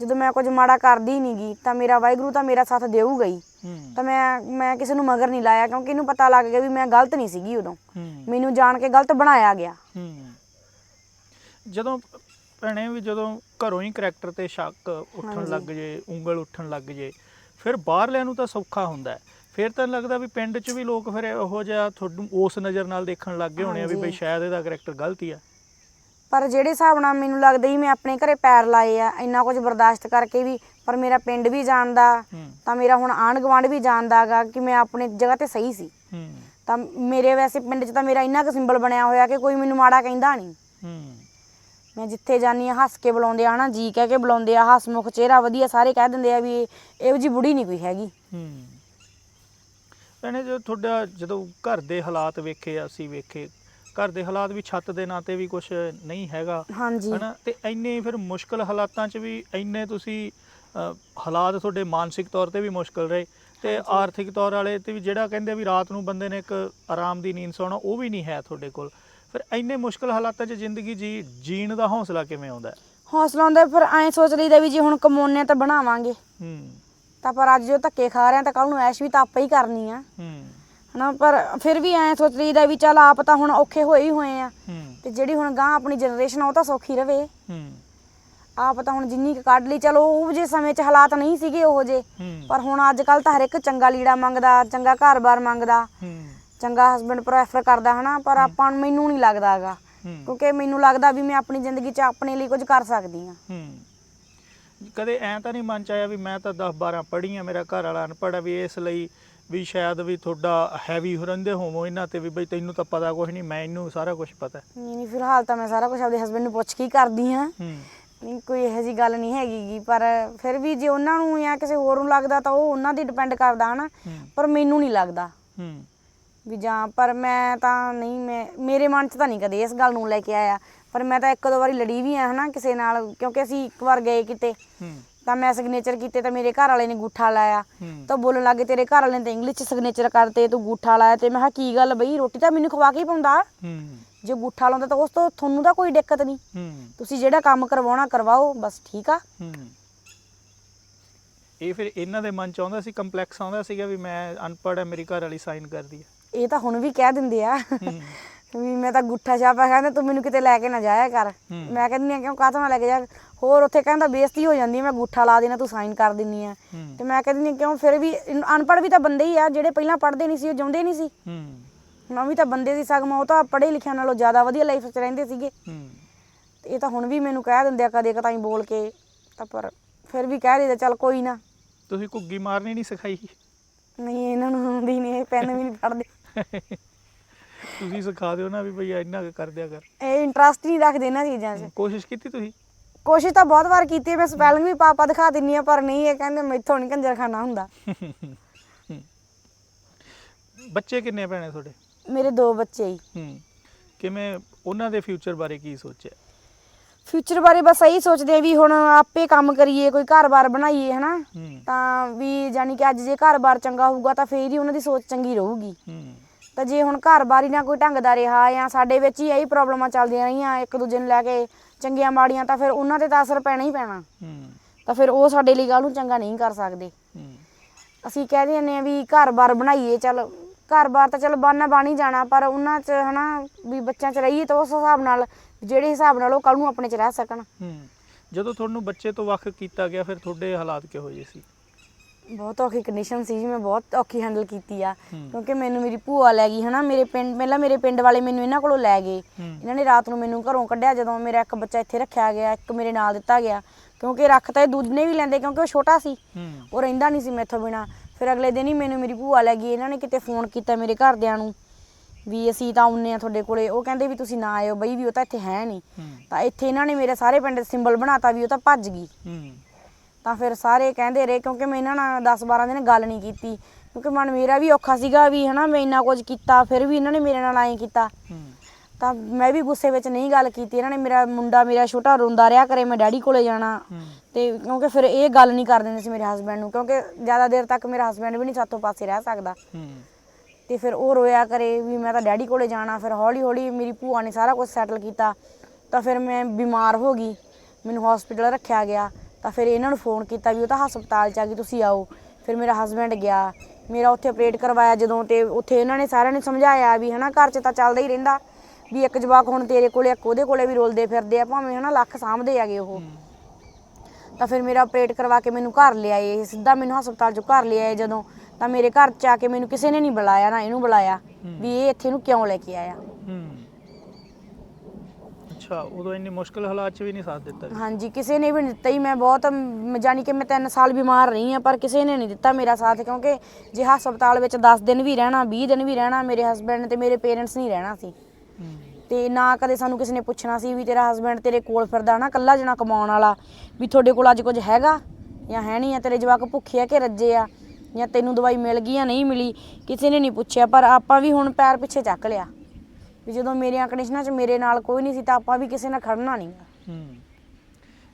ਜਦੋਂ ਮੈਂ ਕੁਝ ਮਾੜਾ ਕਰਦੀ ਨਹੀਂ ਗਈ ਤਾਂ ਮੇਰਾ ਵਾਹਿਗੁਰੂ ਤਾਂ ਮੇਰਾ ਸਾਥ ਦੇਊਗਾ ਹੀ। ਹੂੰ। ਤਾਂ ਮੈਂ ਮੈਂ ਕਿਸੇ ਨੂੰ ਮਗਰ ਨਹੀਂ ਲਾਇਆ ਕਿਉਂਕਿ ਇਹਨੂੰ ਪਤਾ ਲੱਗ ਗਿਆ ਵੀ ਮੈਂ ਗਲਤ ਨਹੀਂ ਸੀਗੀ ਉਦੋਂ। ਹੂੰ। ਮੈਨੂੰ ਜਾਣ ਕੇ ਗਲਤ ਬਣਾਇਆ ਗਿਆ। ਹੂੰ। ਜਦੋਂ ਭੈਣੇ ਵੀ ਜਦੋਂ ਘਰੋਂ ਹੀ ਕਰੈਕਟਰ ਤੇ ਸ਼ੱਕ ਉੱਠਣ ਹਾਂਜੀ। ਲੱਗ ਜੇ ਉਂਗਲ ਉੱਠਣ ਲੱਗ ਜੇ ਫਿਰ ਬਾਹਰਲਿਆਂ ਨੂੰ ਤਾਂ ਸੌਖਾ ਹੁੰਦਾ ਹੈ। ਫਿਰ ਤਾਂ ਲੱਗਦਾ ਵੀ ਪਿੰਡ 'ਚ ਵੀ ਲੋਕ ਫਿਰ ਉਹੋ ਜਿਹਾ ਤੁਹਾਨੂੰ ਉਸ ਨਜ਼ਰ ਨਾਲ ਦੇਖਣ ਲੱਗ ਗਏ ਹੋਣੇ ਆ ਵੀ ਬਈ। ਸ਼ਾਇਦ ਇਹਦਾ ਕਰੈਕਟਰ ਗਲਤ ਹੀ ਆ। ਪਰ ਜਿਹੜੇ ਹਿਸਾਬ ਨਾਲ ਮੈਨੂੰ ਲੱਗਦਾ ਹੀ ਮੈਂ ਆਪਣੇ ਘਰੇ ਪੈਰ ਲਾਏ ਆ ਇੰਨਾ ਕੁਝ ਬਰਦਾਸ਼ਤ ਕਰਕੇ ਵੀ ਪਰ ਮੇਰਾ ਪਿੰਡ ਵੀ ਜਾਣਦਾ ਹੂੰ। ਤਾਂ ਮੇਰਾ ਹੁਣ ਆਂਢ ਗੁਆਂਢ ਵੀ ਜਾਣਦਾਗਾ ਕਿ ਮੈਂ ਆਪਣੀ ਜਗ੍ਹਾ ਤੇ ਸਹੀ ਸੀ। ਹੂੰ। ਤਾਂ ਮੇਰੇ ਵੈਸੇ ਪਿੰਡ 'ਚ ਤਾਂ ਮੇਰਾ ਇੰਨਾ ਕੁ ਸਿੰਬਲ ਬਣਿਆ ਹੋਇਆ ਕਿ ਕੋਈ ਮੈਨੂੰ ਮਾੜਾ ਕਹਿੰਦਾ ਨਹੀਂ। ਹੂੰ। ਮੈਂ ਜਿੱਥੇ ਜਾਂਦੀ ਆ ਹੱਸ ਕੇ ਬੁਲਾਉਂਦੇ ਆ ਹਨਾ ਜੀ ਕਹਿ ਕੇ ਬੁਲਾਉਂਦੇ ਆ ਹਸਮੁਖ ਚਿਹਰਾ ਵਧੀਆ ਸਾਰੇ ਕਹਿ ਦਿੰਦੇ ਆ ਵੀ ਇਹ- ਇਹੋ ਜੀ ਬੁੜੀ ਨਹੀਂ ਕੋਈ ਹੈਗੀ। ਹੂੰ। ਭੈਣੇ ਜੋ ਤੁਹਾਡਾ ਜਦੋਂ ਘਰ ਦੇ ਹਾਲਾਤ ਵੇਖੇ ਅਸੀਂ ਵੇਖੇ ਘਰ ਦੇ ਹਾਲਾਤ ਵੀ ਛੱਤ ਦੇ ਨਾਂ ਤੇ ਵੀ ਕੁਝ ਨਹੀਂ ਹੈਗਾ। ਹਾਂਜੀ। ਹਨਾ? ਤੇ ਇੰਨੇ ਫਿਰ ਮੁਸ਼ਕਲ ਹਾਲਾਤਾਂ 'ਚ ਵੀ ਇੰਨੇ ਤੁਸੀਂ ਅ, ਹਾਲਾਤ ਤੁਹਾਡੇ ਮਾਨਸਿਕ ਤੌਰ ਤੇ ਵੀ ਮੁਸ਼ਕਲ ਰਹੇ। ਤੇ ਆਰਥਿਕ ਤੌਰ ਵਾਲੇ ਤੇ ਵੀ ਜਿਹੜਾ ਕਹਿੰਦੇ ਵੀ ਰਾਤ ਨੂੰ ਬੰਦੇ ਨੇ ਇੱਕ ਆਰਾਮ ਦੀ ਨੀਂਦ ਸੌਣਾ ਉਹ ਵੀ ਨਹੀਂ ਹੈ ਤੁਹਾਡੇ ਕੋਲ। ਫਿਰ ਇੰਨੇ ਮੁਸ਼ਕਲ ਹਾਲਾਤਾਂ 'ਚ ਜ਼ਿੰਦਗੀ ਜੀ ਜੀਣ ਦਾ ਹੌਸਲਾ ਕਿਵੇਂ ਆਉਂਦਾ ਹੈ? ਹੌਸਲਾ ਹੁੰਦਾ ਫਿਰ ਐਂ ਸੋਚ ਲਈਦਾ ਵੀ ਜੇ ਹੁਣ ਕਮਾਉਣੇ ਤਾਂ ਬਣਾਵਾਂਗੇ। ਹੂੰ। ਤਾਂ ਪਰ ਅੱਜ ਜੋ ਧੱਕੇ ਖਾ ਰਹੇ ਆ ਤਾਂ ਕੱਲ ਨੂੰ ਐਸ਼ ਵੀ ਤਾਂ ਆਪਾਂ ਹੀ ਕਰਨੀ ਆ। ਹੂੰ। ਹਨਾ ਪਰ ਫਿਰ ਵੀ ਐਂ ਸੋਚ ਲਈਦਾ ਵੀ ਚੱਲ ਆਪ ਤਾਂ ਹੁਣ ਔਖੇ ਹੋਏ ਹੀ ਹੋਏ ਆ। ਹੂੰ। ਤੇ ਜਿਹੜੀ ਹੁਣ ਗਾਂ ਆਪਣੀ ਜਨਰੇਸ਼ਨ ਆ ਉਹ ਤਾਂ ਸੌਖੀ ਰਵੇ। ਹੂੰ। ਆਪ ਤਾਂ ਹੁਣ ਜਿੰਨੀ ਕੁ ਕੱਢ ਲਈ ਚਲੋ ਉਹ ਜੇ ਸਮੇਂ 'ਚ ਹਾਲਾਤ ਨਹੀਂ ਸੀਗੇ ਉਹ ਜੇ ਹੂੰ। ਪਰ ਹੁਣ ਅੱਜ ਕੱਲ ਤਾਂ ਹਰ ਇੱਕ ਚੰਗਾ ਲੀੜਾ ਮੰਗਦਾ ਚੰਗਾ ਘਰ-ਬਾਰ ਮੰਗਦਾ ਹੂੰ। ਚੰਗਾ ਹਸਬੰਡ ਪ੍ਰੈਫਰ ਕਰਦਾ ਹਨਾ ਪਰ ਆਪਾਂ ਨੂੰ ਮੈਨੂੰ ਨਹੀਂ ਲੱਗਦਾ ਹੈਗਾ। ਹੂੰ। ਕਿਉਂਕਿ ਮੈਨੂੰ ਲੱਗਦਾ ਵੀ ਮੈਂ ਆਪਣੀ ਜ਼ਿੰਦਗੀ 'ਚ ਆਪਣੇ ਲਈ ਕੁਝ ਕਰ ਸਕਦੀ ਹਾਂ। ਹੂੰ। ਕਦੇ ਐਂ ਤਾਂ ਨਹੀਂ ਮਨ ਚ ਆਇਆ ਵੀ ਮੈਂ ਤਾਂ 10 12 ਪੜ੍ਹੀ ਆ ਮੇਰਾ ਘਰ ਵਾਲਾ ਅਨਪੜ੍ਹ ਆ ਵੀ ਇਸ ਲਈ ਵੀ ਸ਼ਾਇਦ ਵੀ ਤੁਹਾਡਾ ਹੈਵੀ ਰਹਿੰਦੇ ਹੋਵੋ ਇਹਨਾਂ ਤੇ ਵੀ ਬਈ ਤੈਨੂੰ ਤਾਂ ਪਤਾ ਕੁਝ ਨਹੀਂ ਮੈਂ ਇਹਨੂੰ ਸਾਰਾ ਕੁਝ ਪਤਾ ਹੈ। ਨਹੀਂ ਨਹੀਂ ਫਿਲਹਾਲ ਤਾਂ ਮੈਂ ਸਾਰਾ ਕੁਝ ਆਪਣੇ ਹਸਬੰਡ ਨੂੰ ਪੁੱਛ ਕੇ ਹੀ ਕਰਦੀ ਹਾਂ। ਹੂੰ। ਨਹੀਂ ਕੋਈ ਇਹੋ ਜੀ ਗੱਲ ਨਹੀਂ ਹੈਗੀ ਗੀ ਪਰ ਫਿਰ ਵੀ ਜੇ ਉਹਨਾਂ ਨੂੰ ਜਾਂ ਕਿਸੇ ਹੋਰ ਨੂੰ ਲੱਗਦਾ ਤਾਂ ਉਹ ਉਹਨਾਂ ਦੀ ਡਿਪੈਂਡ ਕਰਦਾ ਹਨਾ ਹੂੰ। ਪਰ ਮੈਨੂੰ ਨਹੀਂ ਲੱਗਦਾ। ਹੂੰ। ਵੀ ਜਾਂ ਪਰ ਮੈਂ ਤਾਂ ਨਹੀਂ ਮੈਂ ਮੇਰੇ ਮਨ 'ਚ ਤਾਂ ਨਹੀਂ ਕਦੇ ਇਸ ਗੱਲ ਨੂੰ ਲੈ ਕੇ ਆਇਆ। ਪਰ ਮੈਂ ਤਾਂ ਇੱਕ ਦੋ ਵਾਰੀ ਲੜੀ ਵੀ ਆ ਹਨਾ ਕਿਸੇ ਨਾਲ ਕਿਉਂਕਿ ਅਸੀਂ ਇੱਕ ਵਾਰ ਗਏ ਕਿਤੇ। ਹੂੰ। ਤਾਂ ਮੈਂ ਸਿਗਨੇਚਰ ਕੀਤੇ ਤਾਂ ਮੇਰੇ ਘਰ ਵਾਲੇ ਨੇ ਗੂਠਾ ਲਾਇਆ। ਤਾਂ ਬੋਲਣ ਲੱਗੇ ਤੇਰੇ ਘਰ ਵਾਲੇ ਨੇ ਤਾਂ ਇੰਗਲਿਸ਼ 'ਚ ਸਿਗਨੇਚਰ ਕਰਤੇ ਤੂੰ ਗੂਠਾ ਲਾਇਆ ਤੇ ਮੈਂ ਕਿਹਾ ਕੀ ਗੱਲ ਬਈ ਰੋਟੀ ਤਾਂ ਮੈਨੂੰ ਖਵਾ ਕੇ ਹੀ ਪਾਉਂਦਾ। ਜੇ ਗੂਠਾ ਲਾਉਂਦਾ ਤਾਂ ਉਸ ਤੋਂ ਤੁਹਾਨੂੰ ਤਾਂ ਕੋਈ ਦਿੱਕਤ ਨਹੀਂ। ਤੁਸੀਂ ਜਿਹੜਾ ਕੰਮ ਕਰਵਾਉਣਾ ਕਰਵਾਓ ਬਸ ਠੀਕ ਆ। ਇਹ ਫਿਰ ਇਹਨਾਂ ਦੇ ਮਨ ਚ ਆਉਂਦਾ ਸੀ ਕੰਪਲੈਕਸ ਆਉਂਦਾ ਸੀਗਾ ਵੀ ਮੈਂ ਅਨਪੜ੍ਹ ਹੈ ਮੇਰੀ ਘਰ ਵਾਲੀ ਸਾਈਨ ਕਰਦੀ ਹੈ ਇਹ ਤਾਂ ਹੁਣ ਵੀ ਕਹਿ ਦਿੰਦੇ ਆ। ਵੀ ਮੈਂ ਤਾਂ ਗੁੱਠਾ ਛਾਪਾ ਕਹਿੰਦਾ ਤੂੰ ਮੈਨੂੰ ਕਿਤੇ ਲੈ ਕੇ ਨਾ ਜਾਇਆ ਕਰ। ਮੈਂ ਕਹਿੰਦੀ ਆ ਕਿਉਂ ਕਾਹਤੋਂ ਨਾ ਲੈ ਕੇ ਜਾ? ਹੋਰ ਉੱਥੇ ਕਹਿੰਦਾ ਬੇਇੱਜ਼ਤੀ ਹੋ ਜਾਂਦੀ ਮੈਂ ਗੁੱਠਾ ਲਾ ਦੇਣਾ ਤੂੰ ਸਾਈਨ ਕਰ ਦਿੰਨੀ ਆ। ਹੂੰ। ਤੇ ਮੈਂ ਕਹਿੰਦੀ ਆ ਕਿਉਂ? ਫਿਰ ਵੀ ਇਨ- ਅਨਪੜ੍ਹ ਵੀ ਤਾਂ ਬੰਦੇ ਹੀ ਆ ਜਿਹੜੇ ਪਹਿਲਾਂ ਪੜ੍ਹਦੇ ਨਹੀਂ ਸੀ ਉਹ ਜਾਉਂਦੇ ਨਹੀਂ ਸੀ। ਹੂੰ। ਹੁਣ ਵੀ ਤਾਂ ਬੰਦੇ ਸੀ ਸਗਮ ਉਹ ਤਾਂ ਪੜ੍ਹੇ ਲਿਖਿਆ ਨਾਲੋਂ ਜ਼ਿਆਦਾ ਵਧੀਆ ਲਾਈਫ 'ਚ ਰਹਿੰਦੇ ਸੀਗੇ। ਹੂੰ। ਤੇ ਇਹ ਤਾਂ ਹੁਣ ਵੀ ਮੈਨੂੰ ਕਹਿ ਦਿੰਦੇ ਆ ਕਦੇ ਕਤਾਈ ਬੋਲ ਕੇ ਤਾਂ ਪਰ ਫਿਰ ਵੀ ਕਹਿ ਦਿੰਦੇ ਚੱਲ ਕੋਈ ਨਾ। ਤੁਸੀਂ ਘੁੱਗੀ ਮਾਰਨੀ ਨਹੀਂ ਸਿਖਾਈ? ਨਹੀਂ ਇਹਨਾਂ ਨੂੰ ਆਉਂਦੀ ਨਹੀਂ ਇਹ ਪੈਨ ਵੀ ਨਹੀਂ ਪੜ੍ਹਦੇ ਤੁਸੀਂ ਸਿਖਾ ਦਿਓ ਨਾ ਵੀ ਭਈ ਇੰਨਾ ਕੁ ਕਰ ਦਿਆ ਕਰ। ਇਹ ਇੰਟਰਸਟ ਨਹੀਂ ਰੱਖਦੇ ਇਹਨਾਂ ਚੀਜ਼ਾਂ 'ਚ। ਕੋਸ਼ਿਸ਼ ਕੀਤੀ ਤੁਸੀਂ? ਕੋਸ਼ਿਸ਼ ਤਾਂ ਬਹੁਤ ਵਾਰ ਕੀਤੀ ਹੈ, ਮੈਂ ਸਪੈਲਿੰਗ ਵੀ ਪਾਪਾ ਦਿਖਾ ਦਿੰਨੀ ਆ ਪਰ ਨਹੀਂ ਇਹ ਕਹਿੰਦੇ ਮੈਥੋਂ ਨਹੀਂ ਕੰਜਰਖਾਨਾ ਹੁੰਦਾ। ਬੱਚੇ ਕਿੰਨੇ ਭੈਣੇ ਤੁਹਾਡੇ? ਮੇਰੇ ਦੋ ਬੱਚੇ ਹੀ ਹੂੰ ਕਿਵੇਂ ਉਹਨਾਂ ਦੇ ਫਿਊਚਰ ਬਾਰੇ ਕੀ ਸੋਚਿਆ? ਫਿਊਚਰ ਬਾਰੇ ਬਸ ਇਹੀ ਸੋਚਦੇ ਆ ਵੀ ਹੁਣ ਆਪੇ ਕੰਮ ਕਰੀਏ ਕੋਈ ਘਰ-ਬਾਰ ਬਣਾਈਏ ਹਨਾ? ਹੂੰ। ਤਾਂ ਵੀ ਜਾਨੀ ਕਿ ਅੱਜ ਜੇ ਘਰ-ਬਾਰ ਚੰਗਾ ਹੋਊਗਾ ਤਾਂ ਫੇਰ ਹੀ ਉਹਨਾਂ ਦੀ ਸੋਚ ਚੰਗੀ ਰਹੂਗੀ। ਹੂੰ। ਤਾਂ ਜੇ ਹੁਣ ਘਰ-ਬਾਰ ਹੀ ਨਾ ਕੋਈ ਢੰਗ ਦਾ ਰਿਹਾ ਜਾਂ ਸਾਡੇ ਵਿੱਚ ਹੀ ਇਹੀ ਪ੍ਰੋਬਲਮਾਂ ਚੱਲਦੀਆਂ ਰਹੀਆਂ ਇੱਕ ਦੂਜੇ ਨੂੰ ਲੈ ਕੇ ਚੰਗੀਆਂ ਮਾੜੀਆਂ ਤਾਂ ਫਿਰ ਉਹਨਾਂ ਤੇ ਤਾਂ ਅਸਰ ਪੈਣਾ ਹੀ ਪੈਣਾ। ਹੂੰ। ਤਾਂ ਫਿਰ ਉਹ ਸਾਡੇ ਲਈ ਕੱਲ੍ਹ ਨੂੰ ਚੰਗਾ ਨਹੀਂ ਕਰ ਸਕਦੇ। ਹੂੰ। ਅਸੀਂ ਕਹਿ ਦਿੰਦੇ ਆ ਵੀ ਘਰ-ਬਾਰ ਬਣਾਈਏ ਚੱਲ ਘਰ-ਬਾਰ ਤਾਂ ਚੱਲ ਬਾਨਾ ਬਣ ਜਾਣਾ ਪਰ ਉਹਨਾਂ 'ਚ ਹਨਾ ਵੀ ਬੱਚਿਆਂ 'ਚ ਰਹੀਏ ਤਾਂ ਉਸ ਹਿਸਾਬ ਨਾਲ ਜਿਹੜੇ ਹਿਸਾਬ ਨਾਲ ਉਹ ਕੱਲ ਨੂੰ ਆਪਣੇ 'ਚ ਰਹਿ ਸਕਣ। ਹੂੰ। ਜਦੋਂ ਤੁਹਾਨੂੰ ਬੱਚੇ ਤੋਂ ਵੱਖ ਕੀਤਾ ਗਿਆ ਫਿਰ ਤੁਹਾਡੇ ਹਾਲਾਤ ਕਿਹੋ ਜਿਹੇ ਸੀ? ਬਹੁਤ ਔਖੀ ਕੰਡੀਸ਼ਨ ਸੀ ਜੀ ਮੈਂ ਬਹੁਤ ਔਖੀ ਹੈਂਡਲ ਕੀਤੀ ਆ। ਕਿਉਂਕਿ ਮੈਨੂੰ ਮੇਰੀ ਭੂਆ ਲੈ ਗਈ ਹਨਾ? ਮੇਰੇ ਪਿੰਡ ਪਹਿਲਾਂ ਮੇਰੇ ਪਿੰਡ ਵਾਲੇ ਮੈਨੂੰ ਇਹਨਾਂ ਕੋਲੋਂ ਲੈ ਗਏ। ਇਹਨਾਂ ਨੇ ਰਾਤ ਨੂੰ ਮੈਨੂੰ ਘਰੋਂ ਕੱਢਿਆ ਜਦੋਂ ਮੇਰਾ ਇੱਕ ਬੱਚਾ ਇੱਥੇ ਰੱਖਿਆ ਗਿਆ ਇੱਕ ਮੇਰੇ ਨਾਲ ਦਿੱਤਾ ਗਿਆ। ਕਿਉਂਕਿ ਰੱਖ ਤਾਂ ਇਹ ਦੂਜੇ ਵੀ ਲੈਂਦੇ ਕਿਉਂਕਿ ਉਹ ਛੋਟਾ ਸੀ। ਉਹ ਰਹਿੰਦਾ ਨਹੀਂ ਸੀ ਮੈਥੋਂ ਬਿਨਾ। ਫਿਰ ਅਗਲੇ ਦਿਨ ਹੀ ਮੈਨੂੰ ਮੇਰੀ ਭੂਆ ਲੈ ਗਈ। ਇਹਨਾਂ ਨੇ ਕਿਤੇ ਫੋਨ ਕੀਤਾ ਮੇਰੇ ਘਰਦਿਆਂ ਨੂੰ ਵੀ ਅਸੀਂ ਤਾਂ ਆਉਨੇ ਆ ਤੁਹਾਡੇ ਕੋਲੇ। ਉਹ ਕਹਿੰਦੇ ਵੀ ਤੁਸੀਂ ਨਾ ਆਇਓ ਬਈ ਵੀ ਉਹ ਤਾਂ ਇੱਥੇ ਹੈ ਨਹੀਂ। ਤਾਂ ਇੱਥੇ ਇਹਨਾਂ ਨੇ ਮੇਰੇ ਸਾਰੇ ਪਿੰਡ ਸਿੰਬਲ ਬਣਾਤਾ ਵੀ ਉਹ ਤਾਂ ਭੱਜ ਗਈ। ਤਾਂ ਫਿਰ ਸਾਰੇ ਕਹਿੰਦੇ ਰਹੇ ਕਿਉਂਕਿ ਮੈਂ ਇਹਨਾਂ ਨਾਲ 10-12 ਦਿਨ ਗੱਲ ਨਹੀਂ ਕੀਤੀ। ਕਿਉਂਕਿ ਮਨ ਮੇਰਾ ਵੀ ਔਖਾ ਸੀਗਾ ਵੀ ਹਨਾ ਮੈਂ ਇੰਨਾ ਕੁਝ ਕੀਤਾ ਫਿਰ ਵੀ ਇਹਨਾਂ ਨੇ ਮੇਰੇ ਨਾਲ ਐਂ ਕੀਤਾ। ਤਾਂ ਮੈਂ ਵੀ ਗੁੱਸੇ ਵਿੱਚ ਨਹੀਂ ਗੱਲ ਕੀਤੀ ਇਹਨਾਂ ਨੇ ਮੇਰਾ ਮੁੰਡਾ ਮੇਰਾ ਛੋਟਾ ਰੋਂਦਾ ਰਿਹਾ ਕਰੇ ਮੈਂ ਡੈਡੀ ਕੋਲੇ ਜਾਣਾ। ਤੇ ਕਿਉਂਕਿ ਫਿਰ ਇਹ ਗੱਲ ਨਹੀਂ ਕਰ ਦਿੰਦੇ ਸੀ ਮੇਰੇ ਹਸਬੰਡ ਨੂੰ ਕਿਉਂਕਿ ਜ਼ਿਆਦਾ ਦੇਰ ਤੱਕ ਮੇਰਾ ਹਸਬੰਡ ਵੀ ਨਹੀਂ ਸਾਥੋਂ ਪਾਸੇ ਰਹਿ ਸਕਦਾ। ਤੇ ਫਿਰ ਉਹ ਰੋਇਆ ਕਰੇ ਵੀ ਮੈਂ ਤਾਂ ਡੈਡੀ ਕੋਲੇ ਜਾਣਾ ਫਿਰ ਹੌਲੀ ਹੌਲੀ ਮੇਰੀ ਭੂਆ ਨੇ ਸਾਰਾ ਕੁਝ ਸੈਟਲ ਕੀਤਾ। ਤਾਂ ਫਿਰ ਮੈਂ ਬਿਮਾਰ ਹੋ ਗਈ ਮੈਨੂੰ ਹਸਪੀਟਲ ਰੱਖਿਆ ਗਿਆ। ਤਾਂ ਫਿਰ ਇਹਨਾਂ ਨੂੰ ਫੋਨ ਕੀਤਾ ਵੀ ਉਹ ਤਾਂ ਹਸਪਤਾਲ ਚ ਆ ਗਈ, ਤੁਸੀਂ ਆਓ। ਫਿਰ ਮੇਰਾ ਹਸਬੰਡ ਗਿਆ। ਮੇਰਾ ਉੱਥੇ ਆਪਰੇਟ ਕਰਵਾਇਆ ਜਦੋਂ ਤੇ ਉੱਥੇ ਇਹਨਾਂ ਨੇ ਸਾਰਿਆਂ ਨੇ ਸਮਝਾਇਆ ਵੀ ਹਨਾ, ਘਰ 'ਚ ਤਾਂ ਚੱਲਦਾ ਹੀ ਰਹਿੰਦਾ। ਵੀ ਇੱਕ ਜਵਾਕ ਹੁਣ ਤੇਰੇ ਕੋਲੇ, ਇੱਕ ਉਹਦੇ ਕੋਲੇ ਵੀ ਰੋਲਦੇ ਫਿਰਦੇ ਆ, ਭਾਵੇਂ ਹਨਾ ਲੱਖ ਸਾਂਭਦੇ ਆਗੇ ਉਹ। ਤਾਂ ਫਿਰ ਮੇਰਾ ਆਪਰੇਟ ਕਰਵਾ ਕੇ ਮੈਨੂੰ ਘਰ ਲਿਆਏ, ਸਿੱਧਾ ਮੈਨੂੰ ਹਸਪਤਾਲ ਚੋਂ ਘਰ ਲਿਆਏ ਜਦੋਂ। ਤਾਂ ਮੇਰੇ ਘਰ ਚ ਆ ਕੇ ਮੈਨੂੰ ਕਿਸੇ ਨੇ ਨਹੀਂ ਬੁਲਾਇਆ, ਨਾ ਇਹਨੂੰ ਬੁਲਾਇਆ। ਵੀ ਇਹ ਇੱਥੇ ਨੂੰ ਕਿਉਂ ਲੈ ਕੇ ਆਇਆ? ਅੱਛਾ ਉਦੋਂ ਇੰਨੀ ਮੁਸ਼ਕਲ ਹਾਲਾਤ 'ਚ ਵੀ ਨਹੀਂ ਸਾਥ ਦਿੱਤਾ ਜੀ। ਹਾਂਜੀ ਕਿਸੇ ਨੇ ਵੀ ਨਹੀਂ ਦਿੱਤਾ ਹੀ ਮੈਂ ਬਹੁਤ ਮ- ਜਾਣੀ ਕਿ ਮੈਂ 3 ਸਾਲ ਬਿਮਾਰ ਰਹੀ ਹਾਂ ਪਰ ਕਿਸੇ ਨੇ ਨਹੀਂ ਦਿੱਤਾ ਮੇਰਾ ਸਾਥ ਕਿਉਂਕਿ ਜੇ ਹਸਪਤਾਲ ਵਿੱਚ 10 ਦਿਨ ਵੀ ਰਹਿਣਾ 20 ਦਿਨ ਵੀ ਰਹਿਣਾ ਮੇਰੇ ਹਸਬੰਡ ਤੇ ਮੇਰੇ ਪੇਰੈਂਟਸ ਨਹੀਂ ਰਹਿਣਾ ਸੀ। ਹੂੰ। ਤੇ ਨਾ ਕਦੇ ਸਾਨੂੰ ਕਿਸੇ ਨੇ ਪੁੱਛਣਾ ਸੀ ਵੀ ਤੇਰਾ ਹਸਬੰਡ ਤੇਰੇ ਕੋਲ ਫਿਰਦਾ ਨਾ ਕੱਲਾ ਜਣਾ ਕਮਾਉਣ ਵਾਲਾ ਵੀ ਤੁਹਾਡੇ ਕੋਲ ਅੱਜ ਕੁਝ ਹੈਗਾ? ਜਾਂ ਹੈ ਨਹੀਂ ਆ ਤੇਰੇ ਜਵਾਕ ਭੁੱਖੇ ਆ ਕਿ ਰੱਜੇ ਆ? ਜਾਂ ਤੈਨੂੰ ਦਵਾਈ ਮਿਲ ਗਈ ਜਾਂ ਨਹੀਂ ਮਿਲੀ? ਕਿਸੇ ਨੇ ਨਹੀਂ ਪੁੱਛਿਆ ਪਰ ਆਪਾਂ ਵੀ ਹੁਣ ਪੈਰ ਪਿੱਛੇ ਚੱਕ ਲਿਆ। ਵੀ ਜਦੋਂ ਮੇਰੀਆਂ ਕੰਡੀਸ਼ਨਾਂ 'ਚ ਮੇਰੇ ਨਾਲ ਕੋਈ ਨਹੀਂ ਸੀ ਤਾਂ ਆਪਾਂ ਵੀ ਕਿਸੇ ਨਾਲ ਖੜਨਾ ਨਹੀਂ ਹੂੰ।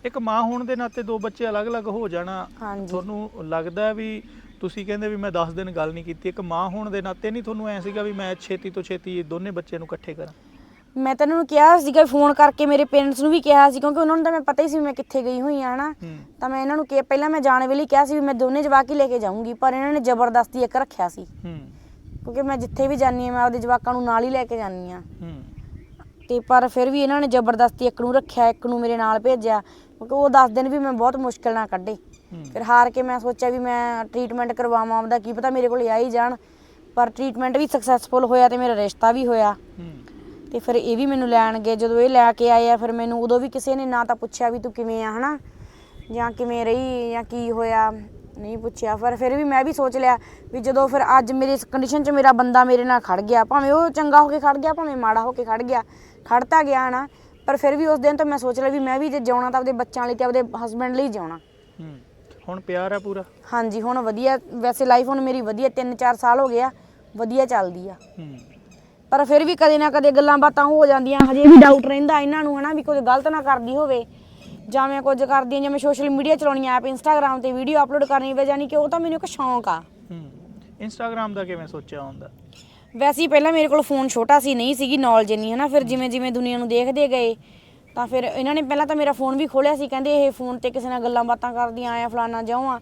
ਇੱਕ ਮਾਂ ਹੋਣ ਦੇ ਨਾਤੇ ਦੋ ਬੱਚੇ ਅਲੱਗ-ਅਲੱਗ ਹੋ ਜਾਣਾ ਹਾਂਜੀ। ਤੁਹਾਨੂੰ ਲੱਗਦਾ ਹੈ ਵੀ ਤੁਸੀਂ ਕਹਿੰਦੇ ਵੀ ਮੈਂ 10 ਦਿਨ ਗੱਲ ਨਹੀਂ ਕੀਤੀ ਇੱਕ ਮਾਂ ਹੋਣ ਦੇ ਨਾਤੇ ਨਹੀਂ ਤੁਹਾਨੂੰ ਐ ਸੀਗਾ ਵੀ ਮੈਂ ਛੇਤੀ ਤੋਂ ਛੇਤੀ ਇਹ ਦੋਨੇ ਬੱਚਿਆਂ ਨੂੰ ਇਕੱਠੇ ਕਰਾਂ? ਮੈਂ ਤਾਂ ਇਹਨਾਂ ਨੂੰ ਕਿਹਾ ਸੀਗਾ ਫੋਨ ਕਰਕੇ ਮੇਰੇ ਪੇਰੈਂਟਸ ਨੂੰ ਵੀ ਕਿਹਾ ਸੀ ਕਿਉਂਕਿ ਉਹਨਾਂ ਨੂੰ ਤਾਂ ਮੈਂ ਪਤਾ ਹੀ ਸੀ ਵੀ ਮੈਂ ਕਿੱਥੇ ਗਈ ਹੋਈ ਆ ਹਨਾ? ਹੂੰ। ਤਾਂ ਮੈਂ ਇਹਨਾਂ ਨੂੰ ਕਿਹਾ ਪਹਿਲਾਂ ਮੈਂ ਜਾਣ ਵੇਲੇ ਹੀ ਕਿਹਾ ਸੀ ਵੀ ਮੈਂ ਦੋਨੇ ਜਵਾਕ ਹੀ ਲੈ ਕੇ ਜਾਊਂਗੀ ਪਰ ਇਹਨਾਂ ਨੇ ਜ਼ਬਰਦਸਤੀ ਇੱਕ ਰੱਖਿਆ ਸੀ। ਹੂੰ। ਕਿਉਂਕਿ ਮੈਂ ਜਿੱਥੇ ਵੀ ਜਾਂਦੀ ਆ ਮੈਂ ਆਪਦੇ ਜਵਾਕਾਂ ਨੂੰ ਨਾਲ ਹੀ ਲੈ ਕੇ ਜਾਂਦੀ ਆ ਹੂੰ। ਤੇ ਪਰ ਫਿਰ ਵੀ ਇਹਨਾਂ ਨੇ ਜ਼ਬਰਦਸਤੀ ਇੱਕ ਨੂੰ ਰੱਖਿਆ ਇੱਕ ਨੂੰ ਮੇਰੇ ਨਾਲ ਭੇਜਿਆ। ਕਿਉਂਕਿ ਉਹ 10 ਦਿਨ ਵੀ ਮੈਂ ਬਹੁਤ ਮੁਸ਼ਕਿਲ ਨਾਲ ਕੱਢੇ। ਹੂੰ। ਫਿਰ ਹਾਰ ਕੇ ਮੈਂ ਸੋਚਿਆ ਵੀ ਮੈਂ ਟ੍ਰੀਟਮੈਂਟ ਕਰਵਾਵਾਂ ਆਪਦਾ ਕੀ ਪਤਾ ਮੇਰੇ ਕੋਲ ਆ ਹੀ ਜਾਣ। ਪਰ ਟ੍ਰੀਟਮੈਂਟ ਵੀ ਸਕਸੈਸਫੁਲ ਹੋਇਆ ਤੇ ਮੇਰਾ ਰਿਸ਼ਤਾ ਵੀ ਹੋਇਆ। ਹੂੰ। ਤੇ ਫਿਰ ਇਹ ਵੀ ਮੈਨੂੰ ਲੈਣ ਗਏ। ਜਦੋਂ ਇਹ ਲੈ ਕੇ ਆਏ ਆ ਫਿਰ ਮੈਨੂੰ ਉਦੋਂ ਵੀ ਕਿਸੇ ਨੇ ਨਾ ਤਾਂ ਪੁੱਛਿਆ ਵੀ ਤੂੰ ਕਿਵੇਂ ਆ ਹਨਾ? ਜਾਂ ਕਿਵੇਂ ਰਹੀ ਜਾਂ ਕੀ ਹੋਇਆ? ਨਹੀਂ ਪੁੱਛਿਆ ਪਰ ਫਿਰ ਵੀ ਮੈਂ ਵੀ ਸੋਚ ਲਿਆ ਵੀ ਜਦੋਂ ਫਿਰ ਅੱਜ ਮੇਰੀ ਇਸ ਕੰਡੀਸ਼ਨ 'ਚ ਮੇਰਾ ਬੰਦਾ ਮੇਰੇ ਨਾਲ ਖੜ ਗਿਆ ਭਾਵੇਂ ਉਹ ਚੰਗਾ ਹੋ ਕੇ ਖੜ ਗਿਆ ਭਾਵੇਂ ਮਾੜਾ ਹੋ ਕੇ ਖੜ ਗਿਆ ਖੜਤਾ ਗਿਆ ਨਾ ਪਰ ਫਿਰ ਵੀ ਉਸ ਦਿਨ ਤੋਂ ਮੈਂ ਸੋਚ ਲਿਆ ਵੀ ਮੈਂ ਵੀ ਜੇ ਜਿਉਣਾ ਤਾਂ ਆਪਦੇ ਬੱਚਿਆਂ ਲਈ ਤੇ ਆਪਦੇ ਹਸਬੰਡ ਲਈ ਜਿਉਣਾ। ਹੂੰ ਹੁਣ ਪਿਆਰ ਹੈ ਪੂਰਾ? ਹਾਂਜੀ ਹੁਣ ਵਧੀਆ ਵੈਸੇ ਲਾਈਫ ਹੁਣ ਮੇਰੀ ਵਧੀਆ 3-4 ਸਾਲ ਹੋ ਗਏ ਆ ਵਧੀਆ ਚੱਲਦੀ ਆ। ਹੂੰ। ਪਰ ਫਿਰ ਵੀ ਕਦੇ ਨਾ ਕਦੇ ਗੱਲਾਂ ਬਾਤਾਂ ਹੋ ਜਾਂਦੀਆਂ ਹਜੇ ਵੀ ਡਾਊਟ ਰਹਿੰਦਾ ਇਹਨਾਂ ਨੂੰ ਹਨਾ ਵੀ ਕੋਈ ਗਲਤ ਨਾ ਕਰਦੀ ਹੋਵੇ। ਜਾਂ ਮੈਂ ਕੁਝ ਕਰਦੀ ਹਾਂ ਜਾਂ ਮੈਂ ਸੋਸ਼ਲ ਮੀਡੀਆ ਚਲਾਉਣੀ ਐਪ ਇੰਸਟਾਗ੍ਰam ਤੇ ਵੀਡੀਓ ਅਪਲੋਡ ਕਰਨੀ ਵੇ ਜਾਨੀ ਕਿ ਉਹ ਤਾਂ ਮੈਨੂੰ ਇੱਕ ਸ਼ੌਂਕ ਆ। ਇੰਸਟਾਗ੍ਰam ਦਾ ਕਿਵੇਂ ਸੋਚਿਆ ਹੁੰਦਾ? ਵੈਸੇ ਹੀ ਪਹਿਲਾਂ ਮੇਰੇ ਕੋਲ ਫੋਨ ਛੋਟਾ ਸੀ ਨਹੀਂ ਸੀਗੀ ਨੌਲੇਜ ਨਹੀਂ ਹਨਾ? ਫਿਰ ਜਿਵੇਂ ਜਿਵੇਂ ਦੁਨੀਆ ਨੂੰ ਦੇਖਦੇ ਗਏ ਤਾਂ ਫਿਰ ਇਹਨਾਂ ਨੇ ਪਹਿਲਾਂ ਤਾਂ ਮੇਰਾ ਫੋਨ ਵੀ ਖੋਲਿਆ ਸੀ ਕਹਿੰਦੇ ਇਹ ਫੋਨ ਤੇ ਕਿਸੇ ਨਾਲ ਗੱਲਾਂ ਬਾਤਾਂ ਕਰਦੀਆਂ ਆਇਆ ਫਲਾਨਾ ਜਿਉਂ ਆ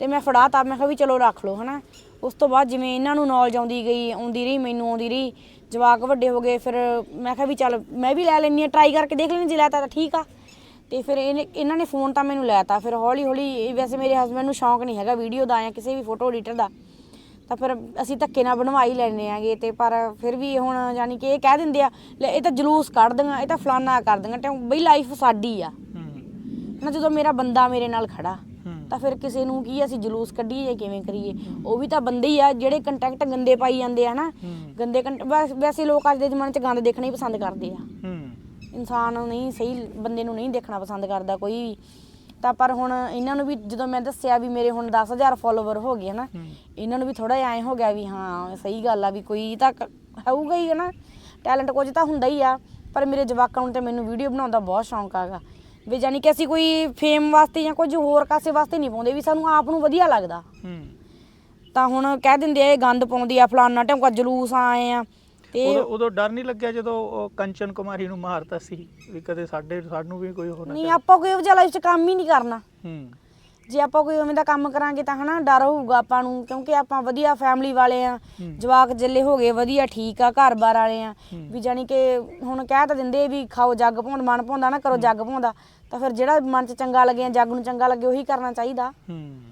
ਤੇ ਮੈਂ ਫੜਾਤਾ ਮੈਂ ਕਿਹਾ ਵੀ ਚਲੋ ਰੱਖ ਲਓ ਹਨਾ? ਉਸ ਤੋਂ ਬਾਅਦ ਜਿਵੇਂ ਇਹਨਾਂ ਨੂੰ ਨੌਲੇਜ ਆਉਂਦੀ ਗਈ ਆਉਂਦੀ ਰਹੀ ਮੈਨੂੰ ਆਉਂਦੀ ਰਹੀ ਜਵਾਕ ਵੱਡੇ ਹੋ ਗਏ ਫਿਰ ਮੈਂ ਕਿਹਾ ਵੀ ਚੱਲ ਮੈਂ ਵੀ ਲੈ ਲੈਣੀ ਆ ਟਰਾਈ ਕਰਕੇ ਦੇਖ ਲੈਣੀ ਜੇ ਲੈਤਾ ਤਾਂ ਠੀਕ ਆ। ਤੇ ਫਿਰ ਇਹਨੇ ਇਹਨਾਂ ਨੇ ਫੋਨ ਤਾਂ ਮੈਨੂੰ ਲੈਤਾ। ਫਿਰ ਹੌਲੀ ਹੌਲੀ ਵੈਸੇ ਮੇਰੇ ਹਸਬੰਡ ਨੂੰ ਸ਼ੌਂਕ ਨਹੀਂ ਹੈਗਾ ਵੀਡੀਓ ਦਾ ਜਾਂ ਕਿਸੇ ਵੀ ਫੋਟੋ ਐਡੀਟਰ ਦਾ। ਤਾਂ ਫਿਰ ਅਸੀਂ ਧੱਕੇ ਨਾਲ ਬਣਵਾ ਹੀ ਲੈਣੇ ਆਗੇ ਤੇ ਪਰ ਫਿਰ ਵੀ ਹੁਣ ਯਾਨੀ ਕਿ ਇਹ ਕਹਿ ਦਿੰਦੇ ਆ ਲੈ ਇਹ ਤਾਂ ਜਲੂਸ ਕੱਢ ਦਿੰਗਾ ਇਹ ਤਾਂ ਫਲਾਨਾ ਕਰ ਦਿੰਗਾ ਤੇ ਬਈ ਲਾਈਫ ਸਾਡੀ ਆ। ਹੂੰ। ਨਾ ਜਦੋਂ ਮੇਰਾ ਬੰਦਾ ਮੇਰੇ ਨਾਲ ਖੜਾ ਹੂੰ। ਤਾਂ ਫਿਰ ਕਿਸੇ ਨੂੰ ਕੀ ਅਸੀਂ ਜਲੂਸ ਕੱਢੀਏ ਜਾਂ ਕਿਵੇਂ ਕਰੀਏ? ਉਹ ਵੀ ਤਾਂ ਬੰਦੇ ਹੀ ਆ ਜਿਹੜੇ ਕੰਟੈਕਟ ਗੰਦੇ ਪਾਈ ਜਾਂਦੇ ਆ ਨਾ ਹੂੰ। ਗੰਦੇ ਕੰਟ ਵੈਸ- ਵੈਸੇ ਲੋਕ ਅੱਜ ਦੇ ਜ਼ਮਾਨੇ 'ਚ ਗੰਦ ਦੇਖਣਾ ਹੀ ਪਸੰਦ ਕਰਦੇ ਆ। ਹੂੰ। ਇਨਸਾਨ ਨਹੀਂ ਸਹੀ ਬੰਦੇ ਨੂੰ ਨਹੀਂ ਦੇਖਣਾ ਪਸੰਦ ਕਰਦਾ ਕੋਈ ਵੀ। ਤਾਂ ਪਰ ਹੁਣ ਇਹਨਾਂ ਨੂੰ ਵੀ ਜਦੋਂ ਮੈਂ ਦੱਸਿਆ ਵੀ ਮੇਰੇ ਹੁਣ 10000 ਫਾਲੋਵਰ ਹੋ ਗਏ ਹਨਾ ਇਹਨਾਂ ਨੂੰ ਵੀ ਥੋੜਾ ਐ ਹੋ ਗਿਆ ਵੀ ਹਾਂ ਸਹੀ ਗੱਲ ਆ ਵੀ ਕੋਈ ਤਾਂ ਹੋਊਗਾ ਹੀ ਹਨਾ। ਟੈਲੈਂਟ ਕੁਝ ਤਾਂ ਹੁੰਦਾ ਹੀ ਆ ਪਰ ਮੇਰੇ ਜਵਾਕਾਂ ਨੂੰ ਤੇ ਮੈਨੂੰ ਵੀਡੀਓ ਬਣਾਉਣ ਦਾ ਬਹੁਤ ਸ਼ੌਂਕ ਆਗਾ ਵੀ ਜਾਨੀ ਕਿ ਅਸੀਂ ਕੋਈ ਫੇਮ ਵਾਸਤੇ ਜਾਂ ਕੁਝ ਹੋਰ ਕਾਸੇ ਵਾਸਤੇ ਨਹੀਂ ਪਾਉਂਦੇ ਵੀ ਸਾਨੂੰ ਆਪ ਨੂੰ ਵਧੀਆ ਲੱਗਦਾ। ਹੂੰ। ਤਾਂ ਹੁਣ ਕਹਿ ਦਿੰਦੇ ਆ ਇਹ ਗੰਦ ਪਾਉਂਦੀ ਆ ਫਲਾਨਾ ਢੰਕਾ ਜਲੂਸ ਆਏ ਆ। ਤੇ ਉਦੋਂ ਉਦੋਂ ਡਰ ਨਹੀਂ ਲੱਗਿਆ ਜਦੋਂ ਉਹ ਕੰਚਨ ਕੁਮਾਰੀ ਨੂੰ ਮਾਰਤਾ ਸੀ ਵੀ ਕਦੇ ਸਾਡੇ ਸਾਨੂੰ ਵੀ ਕੋਈ ਹੋਣਾ ਨਹੀਂ ਆਪਾਂ ਕੋਈ ਇਹੋ ਜਿਹਾ ਲਾਈਫ 'ਚ ਕੰਮ ਹੀ ਨਹੀਂ ਕਰਨਾ। ਹੂੰ। ਜੇ ਆਪਾਂ ਕੋਈ ਉਵੇਂ ਦਾ ਕੰਮ ਕਰਾਂਗੇ ਤਾਂ ਹਨਾ ਡਰ ਹੋਊਗਾ ਆਪਾਂ ਨੂੰ ਕਿਉਂਕਿ ਆਪਾਂ ਵਧੀਆ ਫੈਮਿਲੀ ਵਾਲੇ ਆ ਹੂੰ। ਜਵਾਕ ਜੱਲੇ ਹੋ ਗਏ ਵਧੀਆ ਠੀਕ ਆ ਘਰ-ਬਾਰ ਵਾਲੇ ਆ ਹੂੰ। ਵੀ ਜਾਨੀ ਕਿ ਹੁਣ ਕਹਿ ਤਾਂ ਦਿੰਦੇ ਵੀ ਖਾਓ ਜੱਗ ਭੌਂਦ ਮਨ ਭੌਂਦਾ ਨਾ ਕਰੋ ਜੱਗ ਭੌਂਦਾ ਤਾਂ ਫਿਰ ਜਿਹੜਾ ਮਨ 'ਚ ਚੰਗਾ ਲੱਗੇ ਜੱਗ ਨੂੰ ਚੰਗਾ ਲੱਗੇ ਉਹੀ ਕਰਨਾ ਚਾਹੀਦਾ। ਹੂੰ।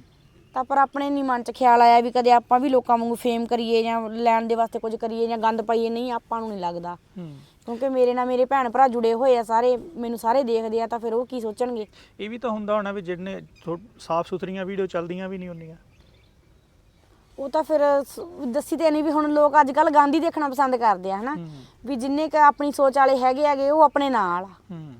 ਤਾਂ ਪਰ ਆਪਣੇ ਨਹੀਂ ਮਨ 'ਚ ਖਿਆਲ ਆਇਆ ਵੀ ਕਦੇ ਆਪਾਂ ਵੀ ਲੋਕਾਂ ਵਾਂਗੂ ਫੇਮ ਕਰੀਏ ਜਾਂ ਲੈਣ ਦੇ ਵਾਸਤੇ ਕੁਝ ਕਰੀਏ ਜਾਂ ਗੰਦ ਪਾਈਏ ਨਹੀਂ ਆਪਾਂ ਨੂੰ ਨਹੀਂ ਲੱਗਦਾ। ਹੂੰ। ਕਿਉਂਕਿ ਮੇਰੇ ਨਾਲ ਮੇਰੇ ਭੈਣ ਭਰਾ ਜੁੜੇ ਹੋਏ ਆ ਸਾਰੇ ਮੈਨੂੰ ਸਾਰੇ ਦੇਖਦੇ ਆ ਤਾਂ ਫਿਰ ਉਹ ਕੀ ਸੋਚਣਗੇ? ਇਹ ਵੀ ਤਾਂ ਹੁੰਦਾ ਹੋਣਾ ਵੀ ਜਿਹਨੇ ਸਾਫ਼ ਸੁਥਰੀਆਂ ਵੀਡੀਓ ਚੱਲਦੀਆਂ ਵੀ ਨਹੀਂ ਹੁੰਦੀਆਂ। ਉਹ ਤਾਂ ਫਿਰ ਸ- ਦੱਸੀ ਤੇ ਨਹੀਂ ਵੀ ਹੁਣ ਲੋਕ ਅੱਜ ਕੱਲ ਗਾਂਧੀ ਦੇਖਣਾ ਪਸੰਦ ਕਰਦੇ ਆ ਹਨਾ? ਹੂੰ। ਵੀ ਜਿੰਨੇ ਕ ਆਪਣੀ ਸੋਚ ਵਾਲੇ ਹੈਗੇ ਆਗੇ ਉਹ ਆਪਣੇ ਨਾਲ ਆ। ਹੂੰ।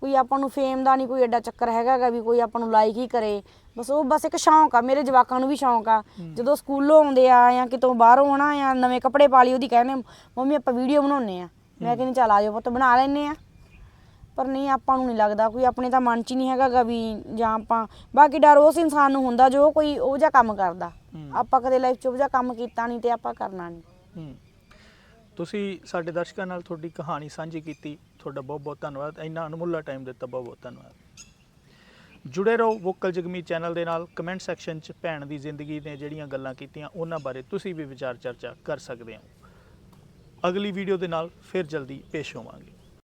ਕੋਈ ਆਪਾਂ ਨੂੰ ਫੇਮ ਦਾ ਨਹੀਂ ਕੋਈ ਐਡਾ ਚੱਕਰ ਹੈਗਾਗਾ ਵੀ ਕੋਈ ਆਪਾਂ ਨੂੰ ਲਾਈਕ ਹੀ ਕਰੇ ਬਸ ਉਹ ਬਸ ਇੱਕ ਸ਼ੌਂਕ ਆ ਮੇਰੇ ਜਵਾਕਾਂ ਨੂੰ ਵੀ ਸ਼ੌਂਕ ਆ। ਜਦੋਂ ਸਕੂਲੋਂ ਆਉਂਦੇ ਆ ਜਾਂ ਕਿਤੋਂ ਬਾਹਰੋਂ ਆਣਾ ਜਾਂ ਨਵੇਂ ਕੱਪੜੇ ਪਾ ਲਈ ਉਹਦੀ ਕਹਿੰਦੇ ਮੰਮੀ ਆਪਾਂ ਵੀਡੀਓ ਬਣਾਉਣੇ ਆ। ਮੈਂ ਕਹਿੰਦੀ ਚੱਲ ਆਜੋ ਪੁੱਤ ਬਣਾ ਲੈਨੇ ਆ। ਪਰ ਨਹੀਂ ਆਪਾਂ ਨੂੰ ਨਹੀਂ ਲੱਗਦਾ ਕੋਈ ਆਪਣੇ ਤਾਂ ਮਨ 'ਚ ਹੀ ਨਹੀਂ ਹੈਗਾਗਾ ਵੀ ਜਾਂ ਆਪਾਂ ਬਾਕੀ ਡਰ ਉਸ ਇਨਸਾਨ ਨੂੰ ਹੁੰਦਾ ਜੋ ਕੋਈ ਉਹ ਜਿਹਾ ਕੰਮ ਕਰਦਾ। ਆਪਾਂ ਕਦੇ ਲਾਈਫ 'ਚ ਉਹ ਜਿਹਾ ਕੰਮ ਕੀਤਾ ਨਹੀਂ ਤੇ ਆਪਾਂ ਕਰਨਾ ਨਹੀਂ। ਤੁਸੀਂ ਸਾਡੇ ਦਰਸ਼ਕਾਂ ਨਾਲ ਤੁਹਾਡੀ ਕਹਾਣੀ ਸਾਂਝੀ ਕੀਤੀ ਤੁਹਾਡਾ ਬਹੁਤ ਬਹੁਤ ਧੰਨਵਾਦ ਇੰਨਾ ਅਨਮੁੱਲਾ ਟਾਈਮ ਦਿੱਤਾ ਬਹੁਤ ਬਹੁਤ ਧੰਨਵਾਦ। ਜੁੜੇ ਰਹੋ ਵੋਕਲ ਜਗਮੀ ਚੈਨਲ ਦੇ ਨਾਲ। ਕਮੈਂਟ ਸੈਕਸ਼ਨ 'ਚ ਭੈਣ ਦੀ ਜ਼ਿੰਦਗੀ ਨੇ ਜਿਹੜੀਆਂ ਗੱਲਾਂ ਕੀਤੀਆਂ, ਉਹਨਾਂ ਬਾਰੇ ਤੁਸੀਂ ਵੀ ਵਿਚਾਰ ਚਰਚਾ ਕਰ ਸਕਦੇ ਹੋ। ਅਗਲੀ ਵੀਡੀਓ ਦੇ ਨਾਲ ਫਿਰ ਜਲਦੀ ਪੇਸ਼ ਹੋਵਾਂਗੇ।